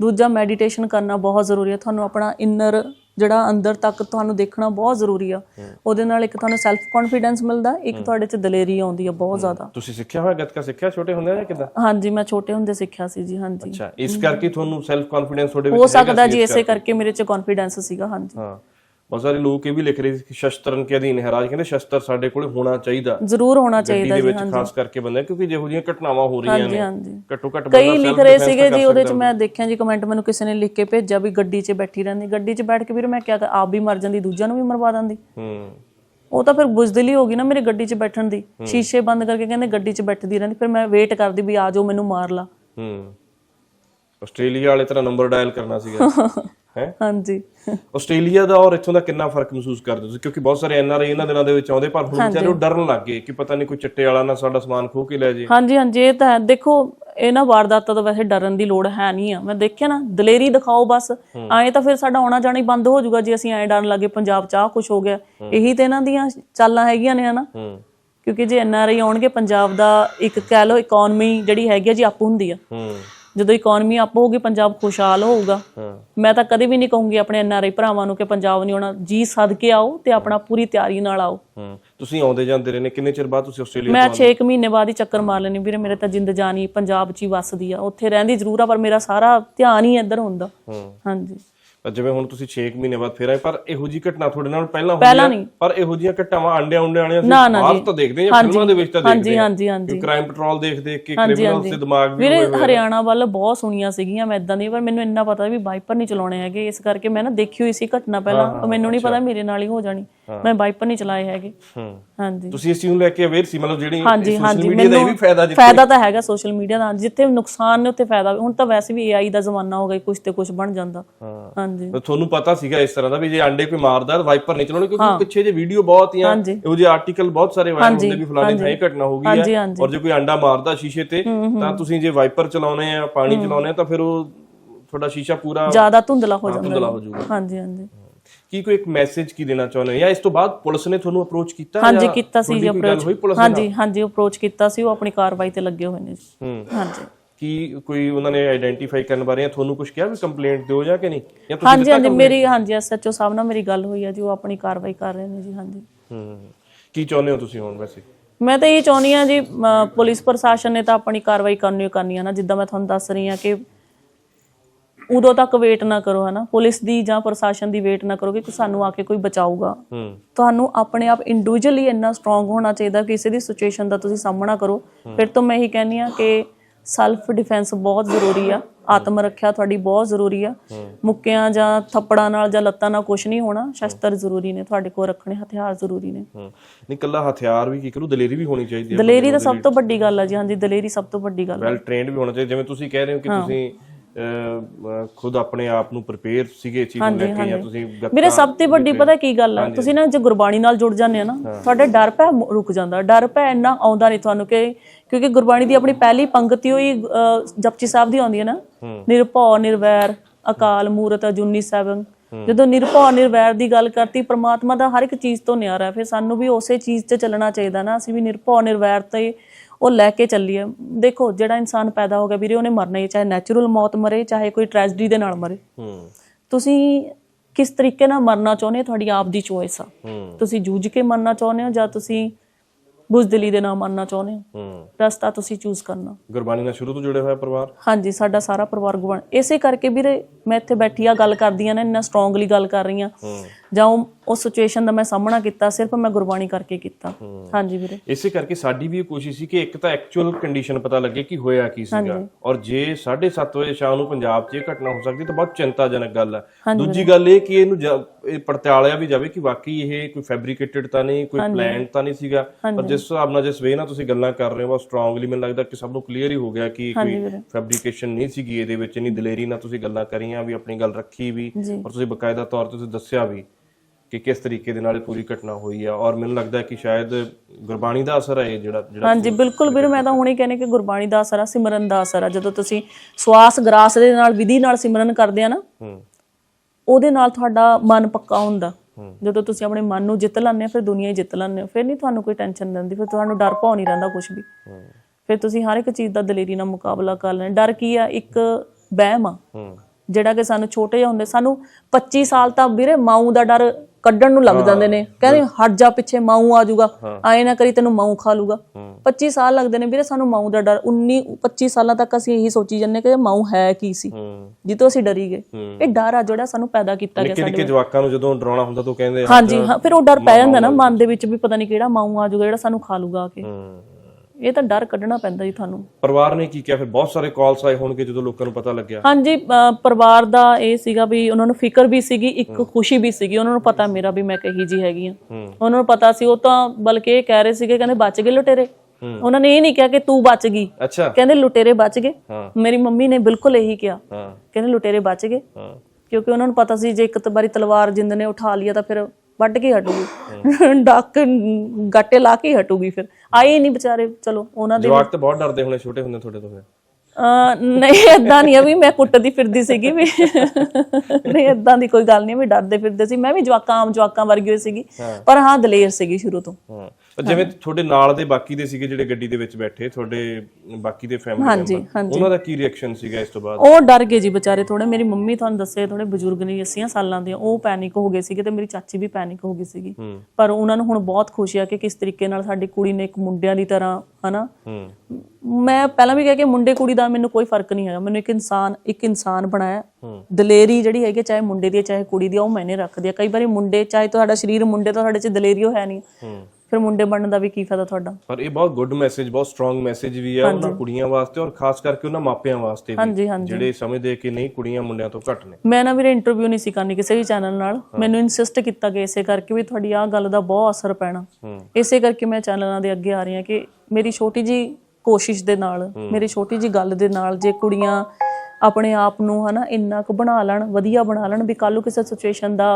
B: ਦੂਜਾ ਮੈਡੀਟੇਸ਼ਨ ਕਰਨਾ ਬਹੁਤ ਜ਼ਰੂਰੀ ਆ। ਤੁਹਾਨੂੰ ਆਪਣਾ ਇਨਰ ਜਿਹੜਾ ਅੰਦਰ ਤੱਕ ਤੁਹਾਨੂੰ ਦੇਖਣਾ ਬਹੁਤ ਜ਼ਰੂਰੀ ਆ। ਉਹਦੇ ਨਾਲ ਇੱਕ ਤੁਹਾਨੂੰ ਸੈਲਫ ਕੌਨਫੀਡੈਂਸ ਮਿਲਦਾ ਇੱਕ ਤੁਹਾਡੇ 'ਚ ਦਲੇਰੀ ਆਉਂਦੀ ਆ ਬਹੁਤ ਜ਼ਿਆਦਾ।
A: ਤੁਸੀਂ ਸਿੱਖਿਆ ਹੋਇਆ ਗੱਤਕਾ ਸਿੱਖਿਆ? ਛੋਟੇ ਹੁੰਦੇ ਜਾਂ ਕਿਦਾਂ?
B: ਹਾਂਜੀ ਮੈਂ ਛੋਟੇ ਹੁੰਦੇ ਸਿੱਖਿਆ ਸੀ ਜੀ ਹਾਂਜੀ।
A: ਅੱਛਾ ਇਸ ਕਰਕੇ ਤੁਹਾਨੂੰ ਸੈਲਫ ਕੌਨਫੀਡੈਂਸ ਤੁਹਾਡੇ ਵਿੱਚ
B: ਹੋ ਸਕਦਾ ਜੀ
A: ਇਸੇ
B: ਕਰਕੇ। ਮੇਰੇ 'ਚ ਕੌਨਫੀਡੈਂਸ ਸੀਗਾ ਹਾਂਜੀ।
A: ਹਾਂ। ਬਹੁਤ ਸਾਰੇ ਲੋਕ ਇਹ ਵੀ ਲਿਖ ਰਹੇ ਸੀ ਕਿ ਸ਼ਸਤਰਨ ਕੇ ਅਧੀਨ ਹੈ। ਰਾਜ ਕਹਿੰਦੇ ਸ਼ਸਤਰ ਸਾਡੇ ਕੋਲ ਹੋਣਾ ਚਾਹੀਦਾ।
B: ਜ਼ਰੂਰ ਹੋਣਾ ਚਾਹੀਦਾ
A: ਦੇ
B: ਜੀ
A: ਵਿੱਚ ਖਾਸ ਕਰਕੇ ਬੰਦੇ ਕਿਉਂਕਿ ਜਿਹੋ ਜਿਹੀਆਂ ਘਟਨਾਵਾਂ ਹੋ ਰਹੀਆਂ ਨੇ ਘੱਟੋ ਘੱਟ
B: ਕਈ
A: ਬੰਦਾ
B: ਲਿਖ
A: self
B: ਰਹੇ ਸੀਗੇ ਜੀ ਉਹਦੇ 'ਚ। ਮੈਂ ਦੇਖਿਆ ਜੀ ਕਮੈਂਟ ਮੈਨੂੰ ਕਿਸੇ ਨੇ ਲਿਖ ਕੇ ਭੇਜਿਆ ਵੀ ਗੱਡੀ 'ਚ ਬੈਠੀ ਰਹਿੰਦੀ। ਗੱਡੀ 'ਚ ਬੈਠ ਕੇ ਵੀਰ ਮੈਂ ਕਿਹਾ ਆਪ ਵੀ ਮਰ ਜਾਂਦੀ ਦੂਜਿਆਂ ਨੂੰ ਵੀ ਮਰਵਾ ਦਿੰਦੀ।
A: ਹੂੰ।
B: ਉਹ ਤਾਂ ਫਿਰ ਬੁਜ਼ਦਿਲੀ ਹੋ ਗਈ ਨਾ ਮੇਰੇ ਗੱਡੀ 'ਚ ਬੈਠਣ ਦੀ। ਸ਼ੀਸ਼ੇ ਬੰਦ ਕਰਕੇ ਕਹਿੰਦੇ ਗੱਡੀ 'ਚ ਬੈਠਦੀ ਰਹਿੰਦੀ ਫਿਰ ਮੈਂ ਵੇਟ ਕਰਦੀ ਵੀ ਆ ਜਾਓ ਮੈਨੂੰ ਮਾਰ ਲਾ।
A: ਹੂੰ। ਆਸਟ੍ਰੇਲੀਆ ਵਾਲੇ ਤਰ੍ਹਾਂ ਨੰਬਰ ਡਾਇਲ ਕਰਨਾ ਸੀਗਾ। [laughs] ਹੈ?
B: ਹਾਂਜੀ।
A: ਆਸਟ੍ਰੇਲੀਆ ਦਾ ਔਰ ਇੱਥੋਂ ਦਾ ਕਿੰਨਾ ਫ਼ਰਕ ਮਹਿਸੂਸ ਕਰਦੇ ਤੁਸੀਂ? ਕਿਉਂਕਿ ਬਹੁਤ ਸਾਰੇ ਐਨਆਰਆਈ ਇਹਨਾਂ ਦਿਨਾਂ ਦੇ ਵਿੱਚ ਆਉਂਦੇ ਪਰ ਹੁਣ ਵਿਚਾਰੇ ਉਹ ਡਰਨ ਲੱਗ ਗਏ ਕਿ ਪਤਾ ਨਹੀਂ ਕੋਈ ਚਿੱਟੇ ਵਾਲਾ ਨਾ ਸਾਡਾ ਸਮਾਨ ਖੋਹ ਕੇ ਲੈ ਜੇ।
B: ਹਾਂਜੀ ਹਾਂਜੀ ਇਹ ਤਾਂ ਦੇਖੋ ਇਹਨਾਂ ਵਾਰਦਾਤਾਂ ਤੋਂ ਵੈਸੇ ਡਰਨ ਦੀ ਲੋੜ ਹੈ ਨਹੀਂ ਆ। ਮੈਂ ਦੇਖਿਆ ਨਾ ਦਲੇਰੀ ਦਿਖਾਓ ਬਸ। ਐਂ ਤਾਂ ਫਿਰ ਸਾਡਾ ਆਉਣਾ ਜਾਣਾ ਹੀ ਬੰਦ ਹੋ ਜਾਊਗਾ ਜੇ ਅਸੀਂ ਐਂ ਡਰਨ ਲੱਗੇ ਪੰਜਾਬ 'ਚ ਆਹ ਕੁਝ ਹੋ ਗਿਆ। ਇਹੀ ਤੇ ਇਹਨਾਂ ਦੀਆਂ ਚਾਲਾਂ ਹੈਗੀਆਂ ਨੇ ਹਨਾ? ਕਿਉਂਕਿ ਜੇ ਐਨਆਰਆਈ ਆਉਣਗੇ ਪੰਜਾਬ ਦਾ ਇੱਕ ਕਹਿ ਲਓ ਇਕਨੋਮੀ ਜਿਹੜੀ ਹੈਗੀ ਆ ਜੀ ਅਪ ਹੁੰਦੀ ਆ।
A: ਹੂੰ।
B: ਜਦੋਂ ਇਕਨੋਮੀ ਅਪ ਹੋਊਗੀ ਪੰਜਾਬ ਖੁਸ਼ਹਾਲ ਹੋਊਗਾ। ਮੈਂ ਤਾਂ ਕਦੇ ਵੀ ਨਹੀਂ ਕਹੂੰਗੀ ਆਪਣੇ ਐਨਆਰਆਈ ਭਰਾਵਾਂ ਨੂੰ ਕਿ ਪੰਜਾਬ ਨਹੀਂ ਆਉਣਾ। ਜੀ ਸਦ ਕੇ ਆਓ ਤੇ ਆਪਣਾ ਪੂਰੀ ਤਿਆਰੀ ਨਾਲ ਆਓ।
A: ਤੁਸੀਂ ਆਉਂਦੇ ਜਾਂਦੇ ਰਹੇ ਨੇ। ਕਿੰਨੇ ਚਿਰ ਬਾਅਦ ਤੁਸੀਂ ਆਸਟ੍ਰੇਲੀਆ
B: ਮੈਂ 6 ਮਹੀਨੇ ਬਾਅਦ ਹੀ ਚੱਕਰ ਮਾਰ ਲੈਣੀ ਵੀਰੇ ਮੇਰੇ ਤਾਂ ਜਿੰਦ ਜਾਨੀ ਪੰਜਾਬ 'ਚ ਹੀ ਵੱਸਦੀ ਆ। ਉੱਥੇ ਰਹਿੰਦੀ ਜ਼ਰੂਰ ਆ ਪਰ ਮੇਰਾ ਸਾਰਾ ਧਿਆਨ ਹੀ ਇੱਧਰ ਹੁੰਦਾ। ਹਾਂਜੀ।
A: ਜਿਵੇਂ ਹੁਣ ਤੁਸੀਂ 6 ਮਹੀਨੇ ਬਾਅਦ ਫੇਰ ਆਏ ਪਰ ਇਹੋ ਜੀ ਘਟਨਾ ਤੁਹਾਡੇ ਨਾਲ ਪਹਿਲਾਂ ਹੋਈ
B: ਪਹਿਲਾਂ? ਨਹੀਂ।
A: ਪਰ ਇਹੋ ਜੀਆਂ ਘਟਨਾਵਾਂ ਅੰਡੇ ਆਉਂਦੇ ਵਾਲੀਆਂ ਅਸੀਂ
B: ਨਾ, ਨਾ
A: ਬਾਹਰ
B: ਜੀ।
A: ਤਾਂ ਦੇਖਦੇ ਹਾਂ
B: ਹਾਂਜੀ,
A: ਫਿਲਮਾਂ ਦੇ ਵਿੱਚ ਤਾਂ
B: ਹਾਂਜੀ,
A: ਦੇਖਦੇ ਹਾਂ
B: ਹਾਂਜੀ, ਹਾਂਜੀ।
A: ਕ੍ਰਾਈਮ ਪੈਟਰੋਲ ਦੇਖ ਦੇਖ ਕੇ
B: ਹਾਂਜੀ,
A: ਕ੍ਰਿਮੀਨਲ
B: ਹਾਂਜੀ।
A: ਦੇ ਦਿਮਾਗ ਵੀ
B: ਵੀਰੇ। ਹਰਿਆਣਾ ਵੱਲ ਬਹੁਤ ਸੁਣੀਆਂ ਸੀਗੀਆਂ ਮੈਂ ਇਦਾਂ ਦੀ ਪਰ ਮੈਨੂੰ ਇੰਨਾ ਪਤਾ ਵੀ ਵਾਈਪਰ ਨਹੀਂ ਚਲਾਉਣੇ ਹੈਗੇ ਇਸ ਕਰਕੇ ਮੈਂ ਨਾ ਦੇਖੀ ਹੋਈ ਸੀ ਘਟਨਾ ਪਹਿਲਾਂ ਮੈਨੂੰ ਨਹੀਂ ਪਤਾ ਮੇਰੇ ਨਾਲ ਹੀ ਹੋ ਜਾਣੀ ਮੈਂ ਵਾਈਪਰ ਨਹੀਂ ਚਲਾਏ ਹੈਗੇ।
A: ਹੂੰ।
B: ਹਾਂਜੀ।
A: ਤੁਸੀਂ ਇਸ ਚੀਜ਼ ਨੂੰ ਲੈ ਕੇ ਅਵੇਅਰ ਸੀ? ਮਤਲਬ ਜਿਹੜੀ ਸੋਸ਼ਲ ਮੀਡੀਆ ਦਾ ਇਹ ਵੀ ਫਾਇਦਾ ਜਿੱਥੇ
B: ਫਾਇਦਾ ਤਾਂ ਹੈਗਾ ਸੋਸ਼ਲ ਮੀਡੀਆ ਦਾ। ਜਿੱਥੇ ਨੁਕਸਾਨ ਨੇ ਉੱਥੇ ਫਾਇਦਾ। ਹੁਣ ਤਾਂ ਵੈਸੇ ਵੀ ਏਆਈ ਦਾ ਜ਼ਮਾਨਾ ਹੋ ਗਿਆ ਕੁਝ ਤੇ ਕੁਝ ਬਣ ਜਾਂਦਾ। ਹਾਂਜੀ।
A: ਤੁਹਾਨੂੰ ਪਤਾ ਸੀਗਾ ਇਸ ਤਰ੍ਹਾਂ ਦਾ ਵੀ ਜੇ ਅੰਡੇ ਕੋਈ ਮਾਰਦਾ ਵਾਈਪਰ ਨਹੀਂ ਚਲਾਉਣੇ ਕਿਉਂਕਿ ਪਿੱਛੇ ਜੇ ਵੀਡੀਓ ਬਹੁਤ
B: ਹਾਂਜੀ।
A: ਇਹੋ ਜਿਹੇ ਆਰਟੀਕਲ ਬਹੁਤ ਸਾਰੇ ਵਾਇਰਲ ਹੁੰਦੇ ਵੀ ਫਲਾਣੇ ਥਾਂ ਇਹ ਘਟਨਾ ਹੋ ਗਈ ਹੈ। ਔਰ ਜੇ ਕੋਈ ਅੰਡਾ ਮਾਰਦਾ ਸ਼ੀਸ਼ੇ ਤੇ ਤਾਂ ਤੁਸੀਂ ਜੇ ਵਾਈਪਰ ਚਲਾਉਣੇ ਆ ਪਾਣੀ ਚਲਾਉਣੇ ਆ ਤਾਂ ਫਿਰ ਉਹ ਤੁਹਾਡਾ ਸ਼ੀਸ਼ਾ ਪੂਰਾ
B: ਜ਼ਿਆਦਾ ਧੁੰਦਲਾ ਹੋ ਜਾਂਦਾ
A: ਧੁੰਦਲਾ ਹੋ ਜਾਊਗਾ।
B: ਹਾਂਜੀ ਹਾਂਜੀ।
A: ਕੀ ਕੋਈ ਇੱਕ ਮੈਸੇਜ ਕੀ ਦੇਣਾ ਚਾਹੁੰਦੇ ਹੋ? ਜਾਂ ਇਸ ਤੋਂ ਬਾਅਦ ਪੁਲਿਸ ਨੇ ਤੁਹਾਨੂੰ ਅਪਰੋਚ ਕੀਤਾ
B: ਹਾਂਜੀ ਕੀਤਾ ਸੀ ਜੀ ਅਪਰੋਚ ਹਾਂਜੀ ਹਾਂਜੀ ਅਪਰੋਚ ਕੀਤਾ ਸੀ ਉਹ ਆਪਣੀ ਕਾਰਵਾਈ ਤੇ ਲੱਗੇ ਹੋਏ ਨੇ ਜੀ। ਹਾਂਜੀ।
A: ਕੀ ਕੋਈ ਉਹਨਾਂ ਨੇ ਆਇਡੈਂਟੀਫਾਈ ਕਰਨ ਬਾਰੇ ਜਾਂ ਤੁਹਾਨੂੰ ਕੁਝ ਕਿਹਾ ਵੀ ਕੰਪਲੇਂਟ ਦਿਓ ਜਾਂ ਕਿ ਨਹੀਂ? ਜਾਂ ਤੁਸੀਂ
B: ਹਾਂਜੀ ਹਾਂਜੀ ਮੇਰੀ ਹਾਂਜੀ ਐਸਐਚਓ ਸਾਹਿਬ ਨਾਲ ਮੇਰੀ ਗੱਲ ਹੋਈ ਹੈ ਜੀ ਉਹ ਆਪਣੀ ਕਾਰਵਾਈ ਕਰ ਰਹੇ ਨੇ ਜੀ ਹਾਂਜੀ।
A: ਹੂੰ ਕੀ ਚਾਹੁੰਦੇ ਹੋ ਤੁਸੀਂ ਹੁਣ ਵੈਸੇ?
B: ਮੈਂ ਤਾਂ ਇਹ ਚਾਹੁੰਦੀ ਆ ਜੀ ਪੁਲਿਸ ਪ੍ਰਸ਼ਾਸਨ ਨੇ ਤਾਂ ਆਪਣੀ ਕਾਰਵਾਈ ਕਰਨੀ ਕਰਨੀ ਆ ਨਾ ਜਿੱਦਾਂ ਮੈਂ ਤੁਹਾਨੂੰ ਦੱਸ ਰਹੀ ਆ ਕਿ ਉਦੋਂ ਤੱਕ ਵੇਟ ਨਾ ਕਰੋ ਹਨਾ? ਪੁਲਿਸ ਦੀ ਜਾਂ ਪ੍ਰਸ਼ਾਸਨ ਦੀ ਵੇਟ ਨਾ ਕਰੋਗੇ ਕਿ ਸਾਨੂੰ ਆ ਕੇ ਕੋਈ ਬਚਾਊਗਾ।
A: ਹੂੰ।
B: ਤੁਹਾਨੂੰ ਆਪਣੇ ਆਪ ਇੰਡੀਵਿਜੂਅਲੀ ਇੰਨਾ ਸਟਰੋਂਗ ਹੋਣਾ ਚਾਹੀਦਾ ਕਿ ਕਿਸੇ ਦੀ ਸਿਚੁਏਸ਼ਨ ਦਾ ਤੁਸੀਂ ਸਾਹਮਣਾ ਕਰੋ। ਫਿਰ ਤੋਂ ਮੈਂ ਇਹੀ ਕਹਿੰਦੀ ਆ ਕਿ ਸੈਲਫ ਡਿਫੈਂਸ ਬਹੁਤ ਜ਼ਰੂਰੀ ਆ। ਆਤਮ ਰੱਖਿਆ ਤੁਹਾਡੀ ਬਹੁਤ ਜ਼ਰੂਰੀ ਆ। ਮੁੱਕਿਆਂ ਜਾਂ ਥੱਪੜਾਂ ਨਾਲ ਜਾਂ ਲੱਤਾਂ ਨਾਲ ਕੁਝ ਨਹੀਂ ਹੋਣਾ ਸ਼ਸਤਰ ਜ਼ਰੂਰੀ ਨੇ ਤੁਹਾਡੇ ਕੋਲ ਰੱਖਣੇ ਹਥਿਆਰ ਜ਼ਰੂਰੀ ਨੇ।
A: ਹੂੰ। ਨਹੀਂ ਕੱਲਾ ਹਥਿਆਰ ਵੀ ਕੀ ਕਰੂ ਦਲੇਰੀ ਵੀ ਹੋਣੀ ਚਾਹੀਦੀ ਹੈ
B: ਦਲੇਰੀ ਤਾਂ ਸਭ ਤੋਂ ਵੱਡੀ ਗੱਲ ਆ ਜੀ ਹਾਂਜੀ ਦਲੇਰੀ ਸਭ ਤੋਂ ਵੱਡੀ ਗੱਲ ਆ।
A: ਵੈਲ ਟ੍ਰੇਨਡ ਵੀ ਹੋਣਾ ਚਾਹੀਦਾ। ਜਿਵੇਂ ਤੁਸੀਂ ਕਹਿ ਰਹੇ ਹੋ ਕਿ ਤੁਸੀਂ ਖੁਦ ਆਪਣੇ ਆਪ ਨੂੰ ਪ੍ਰਿਪੇਅਰ ਸੀਗੇ ਚੀਜ਼ ਨੂੰ ਲੈ ਕੇ ਜਾਂ ਤੁਸੀਂ
B: ਮੇਰੇ ਸਭ ਤੋਂ ਵੱਡੀ ਪਤਾ ਕੀ ਗੱਲ ਆ? ਤੁਸੀਂ ਨਾ ਜੇ ਗੁਰਬਾਣੀ ਨਾਲ ਜੁੜ ਜਾਂਦੇ ਆ ਨਾ ਤੁਹਾਡਾ ਡਰ ਪੈ ਰੁਕ ਜਾਂਦਾ। ਡਰ ਪੈ ਇੰਨਾ ਆਉਂਦਾ ਨਹੀਂ ਤੁਹਾਨੂੰ ਕਿ ਕਿਉਂਕਿ ਗੁਰਬਾਣੀ ਦੀ ਆਪਣੀ ਪਹਿਲੀ ਪੰਕਤੀ ਹੋਈ ਜਪਜੀ ਸਾਹਿਬ ਦੀ ਆਉਂਦੀ ਹੈ ਨਾ। ਨਿਰਭਉ ਨਿਰਵੈਰ ਅਕਾਲ ਮੂਰਤ ਅਜੂਨੀ ਸੈਭੰ ਜਦੋਂ ਨਿਰਭਉ ਨਿਰਵੈਰ ਦੀ ਗੱਲ ਕਰਤੀ ਪ੍ਰਮਾਤਮਾ ਦਾ ਹਰ ਇੱਕ ਚੀਜ਼ ਤੋਂ ਨਿਆਰਾ ਹੈ। ਫਿਰ ਸਾਨੂੰ ਵੀ ਉਸੇ ਚੀਜ਼ 'ਚ ਚੱਲਣਾ ਚਾਹੀਦਾ ਨਾ। ਅਸੀਂ ਵੀ ਨਿਰਭਉ ਨਿਰਵੈਰ ਤੇ ਉਹ ਲੈ ਕੇ ਚੱਲੀਏ ਦੇਖੋ ਜਿਹੜਾ ਇਨਸਾਨ ਪੈਦਾ ਹੋ ਗਿਆ ਵੀਰੇ ਉਹਨੇ ਮਰਨਾ ਹੀ ਚਾਹੇ ਨੈਚੁਰਲ ਮੌਤ ਮਰੇ ਚਾਹੇ ਕੋਈ ਟ੍ਰੈਜਡੀ ਦੇ ਨਾਲ ਮਰੇ।
A: ਹੂੰ।
B: ਤੁਸੀਂ ਕਿਸ ਤਰੀਕੇ ਨਾਲ ਮਰਨਾ ਚਾਹੁੰਦੇ ਹੋ ਤੁਹਾਡੀ ਆਪ ਦੀ ਚੋਇਸ ਆ। ਤੁਸੀਂ ਜੂਝ ਕੇ ਮਰਨਾ ਚਾਹੁੰਦੇ ਹੋ ਜਾਂ ਤੁਸੀਂ ਬੁਜ਼ਦਿਲੀ ਦੇ ਨਾਲ ਮਰਨਾ ਚਾਹੁੰਦੇ ਹੋ?
A: ਹੂੰ।
B: ਰਸਤਾ ਤੁਸੀਂ ਚੂਜ਼ ਕਰਨਾ।
A: ਗੁਰਬਾਣੀ ਨਾਲ ਸ਼ੁਰੂ ਤੋਂ ਜੁੜੇ ਹੋਇਆ ਪਰਿਵਾਰ?
B: ਹਾਂਜੀ ਸਾਡਾ ਸਾਰਾ ਪਰਿਵਾਰ ਗੁਆਂਢ ਇਸੇ ਕਰਕੇ ਵੀਰੇ ਮੈਂ ਇੱਥੇ ਬੈਠੀ ਆ ਗੱਲ ਕਰਦੀਆਂ ਨੇ ਇੰਨਾ ਸਟਰੋਂਗਲੀ ਗੱਲ ਕਰ ਰਹੀ ਆ ਜਾਂ ਉਹ ਉਸ ਸਿਚੁਏਸ਼ਨ ਦਾ ਮੈਂ ਸਾਹਮਣਾ ਕੀਤਾ ਸਿਰਫ ਮੈਂ ਗੁਰਬਾਣੀ ਕਰਕੇ ਕੀਤਾ। ਹਾਂਜੀ ਵੀਰੇ।
A: ਇਸੇ ਕਰਕੇ ਸਾਡੀ ਵੀ ਇਹ ਕੋਸ਼ਿਸ਼ ਸੀ ਕਿ ਇੱਕ ਤਾਂ ਐਕਚੁਅਲ ਕੰਡੀਸ਼ਨ ਪਤਾ ਲੱਗੇ ਕਿ ਹੋਇਆ ਕੀ ਸੀਗਾ। ਔਰ ਜੇ 7:30 ਵਜੇ ਸ਼ਾਮ ਨੂੰ ਪੰਜਾਬ 'ਚ ਇਹ ਘਟਨਾ ਹੋ ਸਕਦੀ ਤਾਂ ਬਹੁਤ ਚਿੰਤਾਜਨਕ ਗੱਲ ਹੈ ਦੂਜੀ ਗੱਲ ਇਹ ਕਿ ਇਹਨੂੰ ਇਹ ਪੜਤਾਲਿਆ ਵੀ ਜਾਵੇ ਕਿ ਵਾਕਈ ਇਹ ਕੋਈ ਫੈਬਰੀਕੇਟਡ ਤਾਂ ਨਹੀਂ ਕੋਈ ਪਲਾਨ ਤਾਂ ਨਹੀਂ ਸੀਗਾ। ਪਰ ਜਿਸ ਹਿਸਾਬ ਨਾਲ ਜਿਸ ਵੇ ਨਾਲ ਤੁਸੀਂ ਗੱਲਾਂ ਕਰ ਰਹੇ ਹੋ ਬਹੁਤ ਸਟਰੋਂਗਲੀ ਮੈਨੂੰ ਲੱਗਦਾ ਕਿ ਸਭ ਨੂੰ ਕਲੀਅਰ ਹੀ ਹੋ ਗਿਆ ਕਿ ਕੋਈ ਫੈਬਰੀਕੇਸ਼ਨ ਨਹੀਂ ਸੀਗੀ ਇਹਦੇ ਵਿੱਚ ਇੰਨੀ ਦਲੇਰੀ ਨਾਲ ਤੁਸੀਂ ਗੱਲਾਂ ਕਰੀਆਂ ਵੀ ਆਪਣੀ ਗੱਲ ਰੱਖੀ ਵੀ। ਔਰ ਤੁਸੀਂ ਬਕਾਇਦਾ ਤੌਰ ਤੇ ਤੁਸੀਂ ਦੱਸਿਆ ਵੀ। ਕਿ ਕਿਸ ਤਰੀਕੇ ਦੇ ਨਾਲ ਇਹ ਪੂਰੀ ਘਟਨਾ ਹੋਈ ਆ ਔਰ ਮੈਨੂੰ ਲੱਗਦਾ ਕਿ ਸ਼ਾਇਦ ਗੁਰਬਾਣੀ ਦਾ ਅਸਰ ਹੈ ਇਹ ਜਿਹੜਾ ਜਿਹੜਾ
B: ਹਾਂਜੀ ਬਿਲਕੁਲ ਵੀਰੇ ਮੈਂ ਤਾਂ ਹੁਣੇ ਕਹਿੰਨੇ ਕਿ ਗੁਰਬਾਣੀ ਦਾ ਅਸਰ ਆ ਸਿਮਰਨ ਦਾ ਅਸਰ ਆ। ਜਦੋਂ ਤੁਸੀਂ ਸਵਾਸ ਗਰਾਸ ਦੇ ਨਾਲ ਵਿਧੀ ਨਾਲ ਸਿਮਰਨ ਕਰਦੇ ਆ ਨਾ
A: ਹੂੰ।
B: ਉਹਦੇ ਨਾਲ ਤੁਹਾਡਾ ਮਨ ਪੱਕਾ ਹੁੰਦਾ। ਜਦੋਂ ਤੁਸੀਂ ਆਪਣੇ ਮਨ ਨੂੰ ਜਿੱਤ ਲੈਂਦੇ ਫਿਰ ਦੁਨੀਆ ਹੀ ਜਿੱਤ ਲੈਂਦੇ ਫਿਰ ਨਹੀਂ ਤੁਹਾਨੂੰ ਕੋਈ ਟੈਨਸ਼ਨ ਰਹਿੰਦੀ ਫਿਰ ਤੁਹਾਨੂੰ ਡਰ ਭੌ ਨਹੀਂ ਰਹਿੰਦਾ ਕੁਝ ਵੀ। ਫਿਰ ਤੁਸੀਂ ਹਰ ਇੱਕ ਚੀਜ਼ ਦਾ ਦਲੇਰੀ ਨਾਲ ਮੁਕਾਬਲਾ ਕਰ ਲੈਣਾ ਡਰ ਕੀ ਆ? ਇੱਕ ਵਹਿਮ ਆ।
A: ਹੂੰ।
B: ਜਿਹੜਾ ਕਿ ਸਾਨੂੰ ਛੋਟੇ ਜਿਹੇ ਹੁੰਦੇ ਸਾਨੂੰ 25 ਸਾਲ ਤਾਂ ਵੀਰੇ ਮਾਊ ਦਾ ਡਰ ਕੱਢਣ ਨੂੰ ਲੱਗ ਜਾਂਦੇ ਨੇ। ਕਹਿੰਦੇ ਹਟ ਜਾ ਪਿੱਛੇ ਮਾਊ ਆ ਜਾਊਗਾ। ਆਏ ਨਾ ਕਰੀ ਤੈਨੂੰ ਮਾਊ ਖਾ ਲੂਗਾ। 25 ਸਾਲ ਲੱਗਦੇ ਨੇ ਵੀਰੇ ਸਾਨੂੰ ਮਾਊ ਦਾ ਡਰ। 19 25 ਸਾਲਾਂ ਤੱਕ ਅਸੀਂ ਇਹੀ ਸੋਚੀ ਜੰਨੇ ਕਿ ਮਾਊ ਹੈ ਕੀ ਸੀ? ਜਿੱਤੋਂ ਅਸੀਂ ਡਰੀ ਗਏ। ਇਹ ਡਰ ਆ ਜਿਹੜਾ ਸਾਨੂੰ ਪੈਦਾ ਕੀਤਾ ਗਿਆ
A: ਨਿੱਕੇ ਨਿੱਕੇ ਜਵਾਕਾਂ ਨੂੰ ਜਦੋਂ ਡਰਾਉਣਾ ਹੁੰਦਾ ਤਾਂ ਕਹਿੰਦੇ
B: ਹਾਂਜੀ ਹਾਂ ਫਿਰ ਉਹ ਡਰ ਪੈ ਜਾਂਦਾ ਨਾ ਮਨ ਦੇ ਵਿੱਚ ਵੀ ਪਤਾ ਨਹੀਂ ਕਿਹੜਾ ਮਾਊ ਆ ਜਾਊਗਾ ਜਿਹੜਾ ਸਾਨੂੰ ਖਾ ਲੂਗਾ ਆ ਕੇ। ਇਹ ਤਾਂ ਡਰ ਕੱਢਣਾ ਪੈਂਦਾ ਜੀ ਤੁਹਾਨੂੰ।
A: ਪਰਿਵਾਰ ਨੇ ਕੀ ਕਿਹਾ? ਫਿਰ ਬਹੁਤ ਸਾਰੇ ਕਾਲਸ ਆਏ ਹੋਣਗੇ ਜਦੋਂ ਲੋਕਾਂ ਨੂੰ ਪਤਾ ਲੱਗਿਆ।
B: ਹਾਂਜੀ ਅ, ਪਰਿਵਾਰ ਦਾ ਇਹ ਸੀਗਾ ਵੀ ਉਹਨਾਂ ਨੂੰ ਫਿਕਰ ਵੀ ਸੀਗੀ ਇੱਕ ਖੁਸ਼ੀ ਵੀ ਸੀਗੀ। ਉਹਨਾਂ ਨੂੰ ਪਤਾ ਮੇਰਾ ਵੀ ਮੈਂ ਕਹੀ ਜੀ ਹੈਗੀ ਆ। ਉਹਨਾਂ ਨੂੰ ਪਤਾ ਸੀ ਉਹ ਤਾਂ ਬਲਕਿ ਇਹ ਕਹਿ ਰਹੇ ਸੀਗੇ ਕਹਿੰਦੇ ਬਚ ਗਏ ਲੁਟੇਰੇ। ਉਹਨਾਂ ਨੇ ਇਹ ਨਹੀਂ ਕਿਹਾ ਕਿ ਤੂੰ ਬਚ ਗਈ।
A: ਅੱਛਾ।
B: ਕਹਿੰਦੇ ਲੁਟੇਰੇ ਬਚ ਗਏ।
A: ਹਾਂ।
B: ਮੇਰੀ ਮੰਮੀ ਨੇ ਬਿਲਕੁਲ ਇਹੀ ਕਿਹਾ।
A: ਹਾਂ।
B: ਕਹਿੰਦੇ ਲੁਟੇਰੇ ਬਚ ਗਏ।
A: ਹਾਂ।
B: ਕਿਉਂਕਿ ਉਹਨਾਂ ਨੂੰ ਪਤਾ ਸੀ ਜੇ ਇੱਕ ਵਾਰੀ ਤਲਵਾਰ ਜਿੰਦ ਨੇ ਉਠਾ ਲਿਆ ਤਾਂ ਫਿਰ ਵੱਢ ਕੇ ਹਟੂਗੀ। ਡੱਕ ਗਾਟੇ ਲਾ ਕੇ ਹਟੂਗੀ ਫਿਰ। ਆਏ ਨਹੀਂ ਵਿਚਾਰੇ ਚਲੋ ਉਹਨਾਂ ਦੇ
A: ਜਵਾਕ ਤਾਂ ਬਹੁਤ ਡਰਦੇ ਹੋਣੇ ਛੋਟੇ ਹੁੰਦੇ ਤੁਹਾਡੇ ਤੋਂ ਫਿਰ।
B: ਨਹੀਂ ਏਦਾਂ ਨਹੀਂ ਆ ਵੀ ਮੈਂ ਕੁੱਟਦੀ ਫਿਰਦੀ ਸੀਗੀ ਵੀ। ਨਹੀਂ ਏਦਾਂ ਦੀ ਕੋਈ ਗੱਲ ਨਹੀਂ ਵੀ ਡਰਦੇ ਫਿਰਦੇ ਸੀ। ਮੈਂ ਵੀ ਜਵਾਕਾਂ ਆਮ ਜਵਾਕਾਂ ਵਰਗੀ ਹੋਈ ਸੀਗੀ। ਪਰ ਹਾਂ ਦਲੇਰ ਸੀਗੀ ਸ਼ੁਰੂ ਤੋਂ।
A: ਜਿਵੇਂ ਤੁਹਾਡੇ ਨਾਲ ਦੇ ਬਾਕੀ ਦੇ ਸੀਗੇ ਜਿਹੜੇ ਗੱਡੀ ਦੇ ਵਿੱਚ ਬੈਠੇ ਤੁਹਾਡੇ ਬਾਕੀ ਦੇ ਫੈਮਿਲੀ
B: ਹਾਂਜੀ
A: ਮੈਂਬਰ
B: ਹਾਂਜੀ।
A: ਉਹਨਾਂ ਦਾ ਕੀ ਰਿਐਕਸ਼ਨ ਸੀਗਾ ਇਸ ਤੋਂ ਬਾਅਦ?
B: ਉਹ ਡਰ ਗਏ ਜੀ ਵਿਚਾਰੇ ਥੋੜੇ ਮੇਰੀ ਮੰਮੀ ਤੁਹਾਨੂੰ ਦੱਸੇ ਥੋੜੇ ਬਜ਼ੁਰਗ ਨੇ 80 ਸਾਲਾਂ ਦੇ ਉਹ ਪੈਨਿਕ ਹੋ ਗਏ ਸੀਗੇ ਤੇ ਮੇਰੀ ਚਾਚੀ ਵੀ ਪੈਨਿਕ ਹੋ ਗਈ ਸੀਗੀ। ਪਰ ਉਹਨਾਂ ਨੂੰ ਹੁਣ ਬਹੁਤ ਖੁਸ਼ੀ ਆ ਕਿ ਕਿਸ ਤਰੀਕੇ ਨਾਲ ਸਾਡੀ ਕੁੜੀ ਨੇ ਇੱਕ ਮੁੰਡਿਆਂ ਦੀ ਤਰ੍ਹਾਂ ਹਨਾ?
A: ਹੂੰ।
B: ਮੈਂ ਪਹਿਲਾਂ ਵੀ ਕਿਹਾ ਕਿ ਮੁੰਡੇ ਕੁੜੀ ਦਾ ਮੈਨੂੰ ਕੋਈ ਫ਼ਰਕ ਨਹੀਂ ਹੈਗਾ। ਮੈਨੂੰ ਇੱਕ ਇਨਸਾਨ ਇੱਕ ਇਨਸਾਨ ਬਣਾਇਆ।
A: ਹੂੰ।
B: ਦਲੇਰੀ ਜਿਹੜੀ ਹੈਗੀ ਚਾਹੇ ਮੁੰਡੇ ਦੀ ਹੈ, ਚਾਹੇ ਕੁੜੀ ਦੀ ਹੈ, ਉਹ ਮੈਨੇ ਰੱਖਦੀ ਆ। ਕਈ ਵਾਰੀ ਮੁੰਡੇ ਚਾਹੇ ਤੁਹਾਡਾ ਸਰੀਰ ਮੁੰਡੇ ਤੋਂ ਤੁਹਾਡੇ 'ਚ ਦਲੇਰੀ ਉਹ ਹੈ ਨਹੀਂ।
A: ਹੂੰ।
B: ਫਿਰ ਮੁੰਡੇ ਬਣਨ ਦਾ ਵੀ ਕੀ ਫਾਇਦਾ ਤੁਹਾਡਾ?
A: ਪਰ ਇਹ ਬਹੁਤ ਗੁੱਡ ਮੈਸੇਜ ਬਹੁਤ ਸਟਰੋਂਗ ਮੈਸੇਜ ਵੀ ਹੈ ਉਹਨਾਂ ਕੁੜੀਆਂ ਵਾਸਤੇ ਔਰ ਖਾਸ ਕਰਕੇ ਉਹਨਾਂ ਮਾਪਿਆਂ ਵਾਸਤੇ ਵੀ ਜਿਹੜੇ ਸਮਝਦੇ ਕਿ ਨਹੀਂ ਕੁੜੀਆਂ ਮੁੰਡਿਆਂ ਤੋਂ ਘੱਟ ਨੇ।
B: ਮੈਂ ਨਾ ਵੀਰੇ ਇੰਟਰਵਿਊ ਨਹੀਂ ਸੀ ਕਰਨੀ ਕਿਸੇ ਵੀ ਚੈਨਲ ਨਾਲ। ਮੈਨੂੰ ਇਨਸਿਸਟ ਕੀਤਾ ਗਿਆ ਇਸੇ ਕਰਕੇ ਵੀ ਤੁਹਾਡੀ ਆਹ ਗੱਲ ਦਾ ਬਹੁਤ ਅਸਰ ਪੈਣਾ। ਇਸੇ ਕਰਕੇ ਮੈਂ ਚੈਨਲਾਂ ਦੇ ਅੱਗੇ ਆ ਰਹੀ ਹਾਂ ਕਿ ਮੇਰੀ ਛੋਟੀ ਜੀ ਕੋਸ਼ਿਸ਼ ਦੇ ਨਾਲ ਮੇਰੀ ਛੋਟੀ ਜੀ ਗੱਲ ਦੇ ਨਾਲ ਜੇ ਕੁੜੀਆਂ ਆਪਣੇ ਆਪ ਨੂੰ ਹਨਾ ਇੰਨਾ ਕੁ ਬਣਾ ਲੈਣ ਵਧੀਆ ਬਣਾ ਲੈਣ ਵੀ ਕੱਲ ਨੂੰ ਕਿਸੇ ਸਿਚੁਏਸ਼ਨ ਦਾ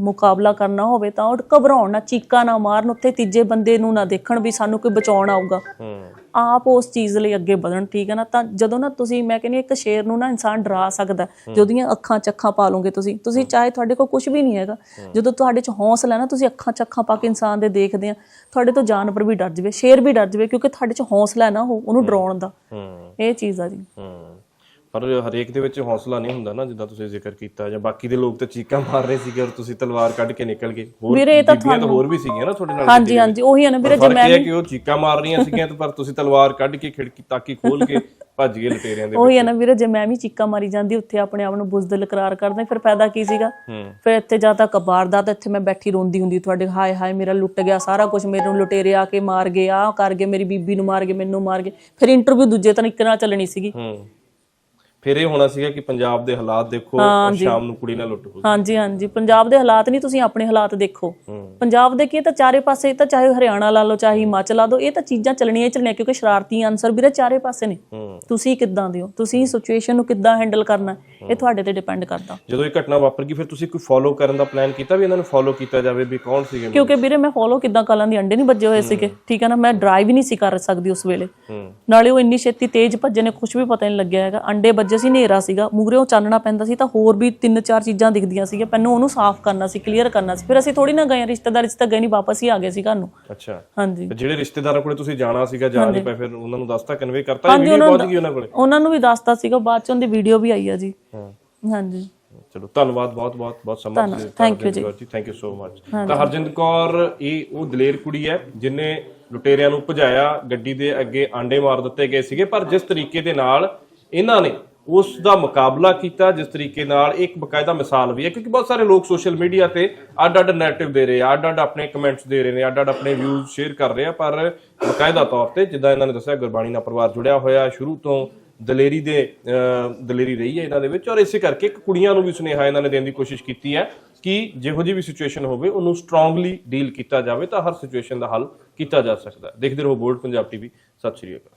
B: ਮੁਕਾਬਲਾ ਕਰਨਾ ਹੋਵੇ ਤਾਂ ਉਹ ਘਬਰਾਉਣ ਨਾ ਚੀਕਾਂ ਨਾ ਮਾਰਨ ਉੱਥੇ ਤੀਜੇ ਬੰਦੇ ਨੂੰ ਨਾ ਦੇਖਣ ਵੀ ਸਾਨੂੰ ਕੋਈ ਬਚਾਉਣ ਆਊਗਾ।
A: ਹੂੰ।
B: ਆਪ ਉਸ ਚੀਜ਼ ਲਈ ਅੱਗੇ ਵਧਣ ਠੀਕ ਹੈ ਨਾ? ਤਾਂ ਜਦੋਂ ਨਾ ਤੁਸੀਂ ਮੈਂ ਕਹਿੰਦੀ ਹਾਂ, ਇੱਕ ਸ਼ੇਰ ਨੂੰ ਨਾ ਇਨਸਾਨ ਡਰਾ ਸਕਦਾ ਜਦੋਂਦੀਆਂ ਅੱਖਾਂ ਚ ਅੱਖਾਂ ਪਾ ਲਓਗੇ ਤੁਸੀਂ ਤੁਸੀਂ ਚਾਹੇ ਤੁਹਾਡੇ ਕੋਲ ਕੁਝ ਵੀ ਨਹੀਂ ਹੈਗਾ ਜਦੋਂ ਤੁਹਾਡੇ ਚ ਹੌਸਲਾ ਹੈ ਨਾ ਤੁਸੀਂ ਅੱਖਾਂ ਚ ਅੱਖਾਂ ਪਾ ਕੇ ਇਨਸਾਨ ਦੇ ਦੇਖਦੇ ਆ ਤੁਹਾਡੇ ਤੋਂ ਜਾਨਵਰ ਵੀ ਡਰ ਜਵੇ ਸ਼ੇਰ ਵੀ ਡਰ ਜਵੇ ਕਿਉਂਕਿ ਤੁਹਾਡੇ ਚ ਹੌਸਲਾ ਹੈ ਨਾ ਉਹ ਉਹਨੂੰ ਡਰਾਉਣ ਦਾ।
A: ਹੂੰ।
B: ਇਹ ਚੀਜ਼ ਆ ਜੀ।
A: ਹੂੰ। ਪਰ ਹਰੇਕ ਦੇ ਵਿੱਚ ਹੌਸਲਾ ਨਹੀਂ ਹੁੰਦਾ ਨਾ ਜਿੱਦਾਂ ਤੁਸੀਂ ਜ਼ਿਕਰ ਕੀਤਾ ਜਾਂ ਬਾਕੀ ਦੇ ਲੋਕ ਤਾਂ ਚੀਕਾਂ ਮਾਰ ਰਹੇ ਸੀਗੇ ਔਰ ਤੁਸੀਂ ਤਲਵਾਰ ਕੱਢ ਕੇ ਨਿਕਲ ਗਏ। ਹੋਰ
B: ਵੀਰੇ, ਇਹ ਤਾਂ
A: ਬੀਬੀਆਂ ਤਾਂ ਹੋਰ ਵੀ ਸੀਗੀਆਂ ਨਾ ਤੁਹਾਡੇ ਨਾਲ
B: ਹਾਂਜੀ ਹਾਂਜੀ ਉਹੀ ਹੈ ਨਾ ਵੀਰੇ ਜੇ
A: ਇਹ ਹੈ ਕਿ ਉਹ ਚੀਕਾਂ ਮਾਰ ਰਹੀਆਂ ਸੀਗੀਆਂ ਤੇ ਪਰ ਤੁਸੀਂ ਤਲਵਾਰ ਕੱਢ ਕੇ ਖਿੜਕੀ ਤਾਕੀ ਖੋਲ ਕੇ ਭੱਜ ਗਏ ਲਟੇਰਿਆਂ ਦੇ
B: ਉਹੀ ਹੈ ਨਾ ਵੀਰੇ ਜੇ ਮੈਂ ਵੀ ਚੀਕਾਂ ਮਾਰੀ ਜਾਂਦੀ ਉੱਥੇ ਆਪਣੇ ਆਪ ਨੂੰ ਬੁਜ਼ਦਿਲ ਇਕਰਾਰ ਕਰਦਾ ਫਿਰ ਫਾਇਦਾ ਕੀ ਸੀਗਾ?
A: ਹੂੰ।
B: ਫਿਰ ਇੱਥੇ ਜਾ ਤੱਕ ਵਾਰਦਾਤ ਇੱਥੇ ਮੈਂ ਬੈਠੀ ਰੋਂਦੀ ਹੁੰਦੀ ਤੁਹਾਡੇ ਹਾਏ ਹਾਏ ਮੇਰਾ ਲੁੱਟ ਗਿਆ ਸਾਰਾ ਕੁਝ ਮੈਨੂੰ ਲੁਟੇਰੇ ਆ ਕੇ ਮਾਰ ਗਏ ਆਹ ਕਰ ਗਏ ਮੇਰੀ ਬੀਬੀ ਨੂੰ ਮਾਰ ਗਏ ਮੈਨੂੰ ਮਾਰ ਗਏ ਫਿਰ ਇੰਟਰਵਿਊ ਦੂਜੇ ਤਰੀਕੇ ਨਾਲ ਚੱਲਣੀ ਸੀਗੀ।
A: ਹੂੰ। ਫਿਰ ਇਹ ਹੋਣਾ ਸੀਗਾ ਕਿ ਪੰਜਾਬ ਦੇ ਹਾਲਾਤ ਦੇਖੋ ਸ਼ਾਮ ਨੂੰ ਕੁੜੀ ਨਾਲ ਲੁੱਟ ਹੋ
B: ਹਾਂਜੀ ਹਾਂਜੀ। ਪੰਜਾਬ ਦੇ ਹਾਲਾਤ ਨਹੀਂ ਤੁਸੀਂ ਆਪਣੇ ਹਾਲਾਤ ਦੇਖੋ। ਪੰਜਾਬ ਦੇ ਕੀ ਤਾਂ ਚਾਰੇ ਪਾਸੇ ਤਾਂ ਚਾਹੇ ਹਰਿਆਣਾ ਲਾ ਲਓ ਚਾਹੇ ਹਿਮਾਚਲ ਲਾ ਦਿਓ ਇਹ ਤਾਂ ਚੀਜ਼ਾਂ ਚੱਲਣੀਆਂ ਚੱਲਣੀਆਂ ਕਿਉਂਕਿ ਸ਼ਰਾਰਤੀ ਅਨਸਰ ਵੀਰੇ ਚਾਰੇ ਪਾਸੇ ਨੇ। ਤੁਸੀਂ ਕਿੱਦਾਂ ਦੇ ਹੋ? ਤੁਸੀਂ ਸਿਚੁਏਸ਼ਨ ਨੂੰ ਕਿੱਦਾਂ ਹੈਂਡਲ ਕਰਨਾ? ਇਹ ਤੁਹਾਡੇ ਤੇ ਡਿਪੈਂਡ ਕਰਦਾ।
A: ਜਦੋਂ ਇਹ ਘਟਨਾ ਵਾਪਰ ਗਈ ਫਿਰ ਤੁਸੀਂ ਕੋਈ ਫੋਲੋ ਕਰਨ ਦਾ ਪਲਾਨ ਕੀਤਾ ਵੀ ਇਹਨਾਂ ਨੂੰ ਫੋਲੋ ਕੀਤਾ ਜਾਵੇ ਵੀ ਕੌਣ ਸੀਗੇ
B: ਕਿਉਂਕਿ ਵੀਰੇ ਮੈਂ ਫੋਲੋ ਕਿੱਦਾਂ ਕਾਲਾਂ ਦੀ ਅੰਡੇ ਨਹੀਂ ਵੱਜੇ ਹੋਏ ਸੀਗੇ। ਠੀਕ ਹੈ ਨਾ ਮੈਂ ਡਰਾਈਵ ਹੀ ਨਹੀਂ ਸੀ ਕਰ ਸਕਦੀ ਉਸ ਵੇਲੇ। ਨਾਲੇ ਉਹ ਇੰਨੀ ਛੇਤੀ ਤੇਜ਼ ਭੱਜੇ ਨੇ ਕੁਝ ਵੀ ਪਤਾ ਨਹੀਂ ਲੱਗਿਆ ਹੈਗਾ। ਅੰਡੇ ਵੱਜੇ ਸੀ ਹਨੇਰਾ ਸੀਗਾ ਮੂਰੇ ਉਹ ਚਾਨਣਾ ਪੈਂਦਾ ਸੀ ਤਾਂ ਹੋਰ ਵੀ ਤਿੰਨ ਚਾਰ ਚੀਜ਼ਾਂ ਦਿਖਦੀਆਂ ਸੀਗੀਆਂ ਮੈਨੂੰ ਉਹਨੂੰ ਸਾਫ਼ ਕਰਨਾ ਸੀ ਕਲੀਅਰ ਕਰਨਾ ਸੀ ਫਿਰ ਅਸੀਂ ਥੋੜੀ ਨਾ ਗਏ ਰਿਸ਼ਤੇਦਾਰੀ 'ਚ ਤਾਂ ਗਏ ਨਹੀਂ ਵਾਪਸ ਹੀ ਆ ਗਏ ਸੀ ਘਰ ਨੂੰ।
A: ਅੱਛਾ।
B: ਹਾਂਜੀ।
A: ਤੇ ਜਿਹੜੇ ਰਿਸ਼ਤੇਦਾਰਾਂ ਕੋਲੇ ਤੁਸੀਂ ਜਾਣਾ ਸੀਗਾ ਜਾ ਨਹੀਂ ਪਏ ਫਿਰ ਉਹਨਾਂ ਨੂੰ ਦੱਸਤਾ ਕਨਵੇ ਕਰਤਾ ਇਹ ਵੀਡੀਓ ਪਹੁੰਚ ਗਈ ਉਹਨਾਂ ਕੋਲੇ?
B: ਉਹਨਾਂ ਨੂੰ ਵੀ ਦੱਸਤਾ ਸੀਗਾ ਬਾਅਦ ਚ ਉਹਦੀ ਵੀਡੀਓ ਵੀ ਆਈ ਆ ਜੀ। ਹਾਂਜੀ।
A: ਚਲੋ ਧੰਨਵਾਦ ਬਹੁਤ ਬਹੁਤ ਬਹੁਤ ਸਮਾਂ ਤੁਸੀਂ
B: Thank you
A: ਜੀ। ਥੈਂਕ ਯੂ ਸੋ ਮਚ ਤਾਂ ਹਰਜਿੰਦ ਕੌਰ ਇਹ ਉਹ ਦਲੇਰ ਕੁੜੀ ਹੈ ਜਿਨੇ ਲੁਟੇਰਿਆਂ ਨੂੰ ਭਜਾਇਆ ਗੱਡੀ ਦੇ ਅੱਗੇ ਆਂਡੇ ਮਾਰ ਦਿੱਤੇ ਗਏ ਸੀਗੇ ਪਰ ਜਿਸ ਤਰੀਕੇ ਦੇ ਨਾਲ ਇਹਨਾਂ ਨੇ ਉਸ ਦਾ ਮੁਕਾਬਲਾ ਕੀਤਾ, ਜਿਸ ਤਰੀਕੇ ਨਾਲ ਇੱਕ ਬਕਾਇਦਾ ਮਿਸਾਲ ਵੀ ਹੈ, ਕਿਉਂਕਿ ਬਹੁਤ ਸਾਰੇ ਲੋਕ ਸੋਸ਼ਲ ਮੀਡੀਆ ਤੇ ਅੱਡ-ਅੱਡ ਨੈਰੇਟਿਵ ਦੇ ਰਹੇ ਆ, ਅੱਡ-ਅੱਡ ਆਪਣੇ ਕਮੈਂਟਸ ਦੇ ਰਹੇ ਨੇ, ਅੱਡ-ਅੱਡ ਆਪਣੇ ਵਿਊਜ਼ ਸ਼ੇਅਰ ਕਰ ਰਹੇ ਆ, ਪਰ ਬਕਾਇਦਾ ਤੌਰ ਤੇ ਜਿੱਦਾਂ ਇਹਨਾਂ ਨੇ ਦੱਸਿਆ, ਗੁਰਬਾਣੀ ਨਾਲ ਪਰਿਵਾਰ ਜੁੜਿਆ ਹੋਇਆ, ਸ਼ੁਰੂ ਤੋਂ ਦਲੇਰੀ ਦੇ ਦਲੇਰੀ ਰਹੀ ਹੈ ਇਹਨਾਂ ਦੇ ਵਿੱਚ, ਔਰ ਇਸੇ ਕਰਕੇ ਇੱਕ ਕੁੜੀਆਂ ਨੂੰ ਵੀ ਸੁਨੇਹਾ ਇਹਨਾਂ ਨੇ ਦੇਣ ਦੀ ਕੋਸ਼ਿਸ਼ ਕੀਤੀ ਹੈ ਕਿ ਜਿਹੋ ਜਿਹੀ ਵੀ ਸਿਚੁਏਸ਼ਨ ਹੋਵੇ, ਉਹਨੂੰ ਸਟਰੋਂਗਲੀ ਡੀਲ ਕੀਤਾ ਜਾਵੇ, ਤਾਂ ਹਰ ਸਿਚੁਏਸ਼ਨ ਦਾ ਹੱਲ ਕੀਤਾ ਜਾ ਸਕਦਾ ਹੈ। ਦੇਖਦੇ ਰਹੋ ਬੋਲਡ ਪੰਜਾਬ ਟੀਵੀ ਸਤਿ ਸ਼੍ਰੀ ਅਕਾਲ।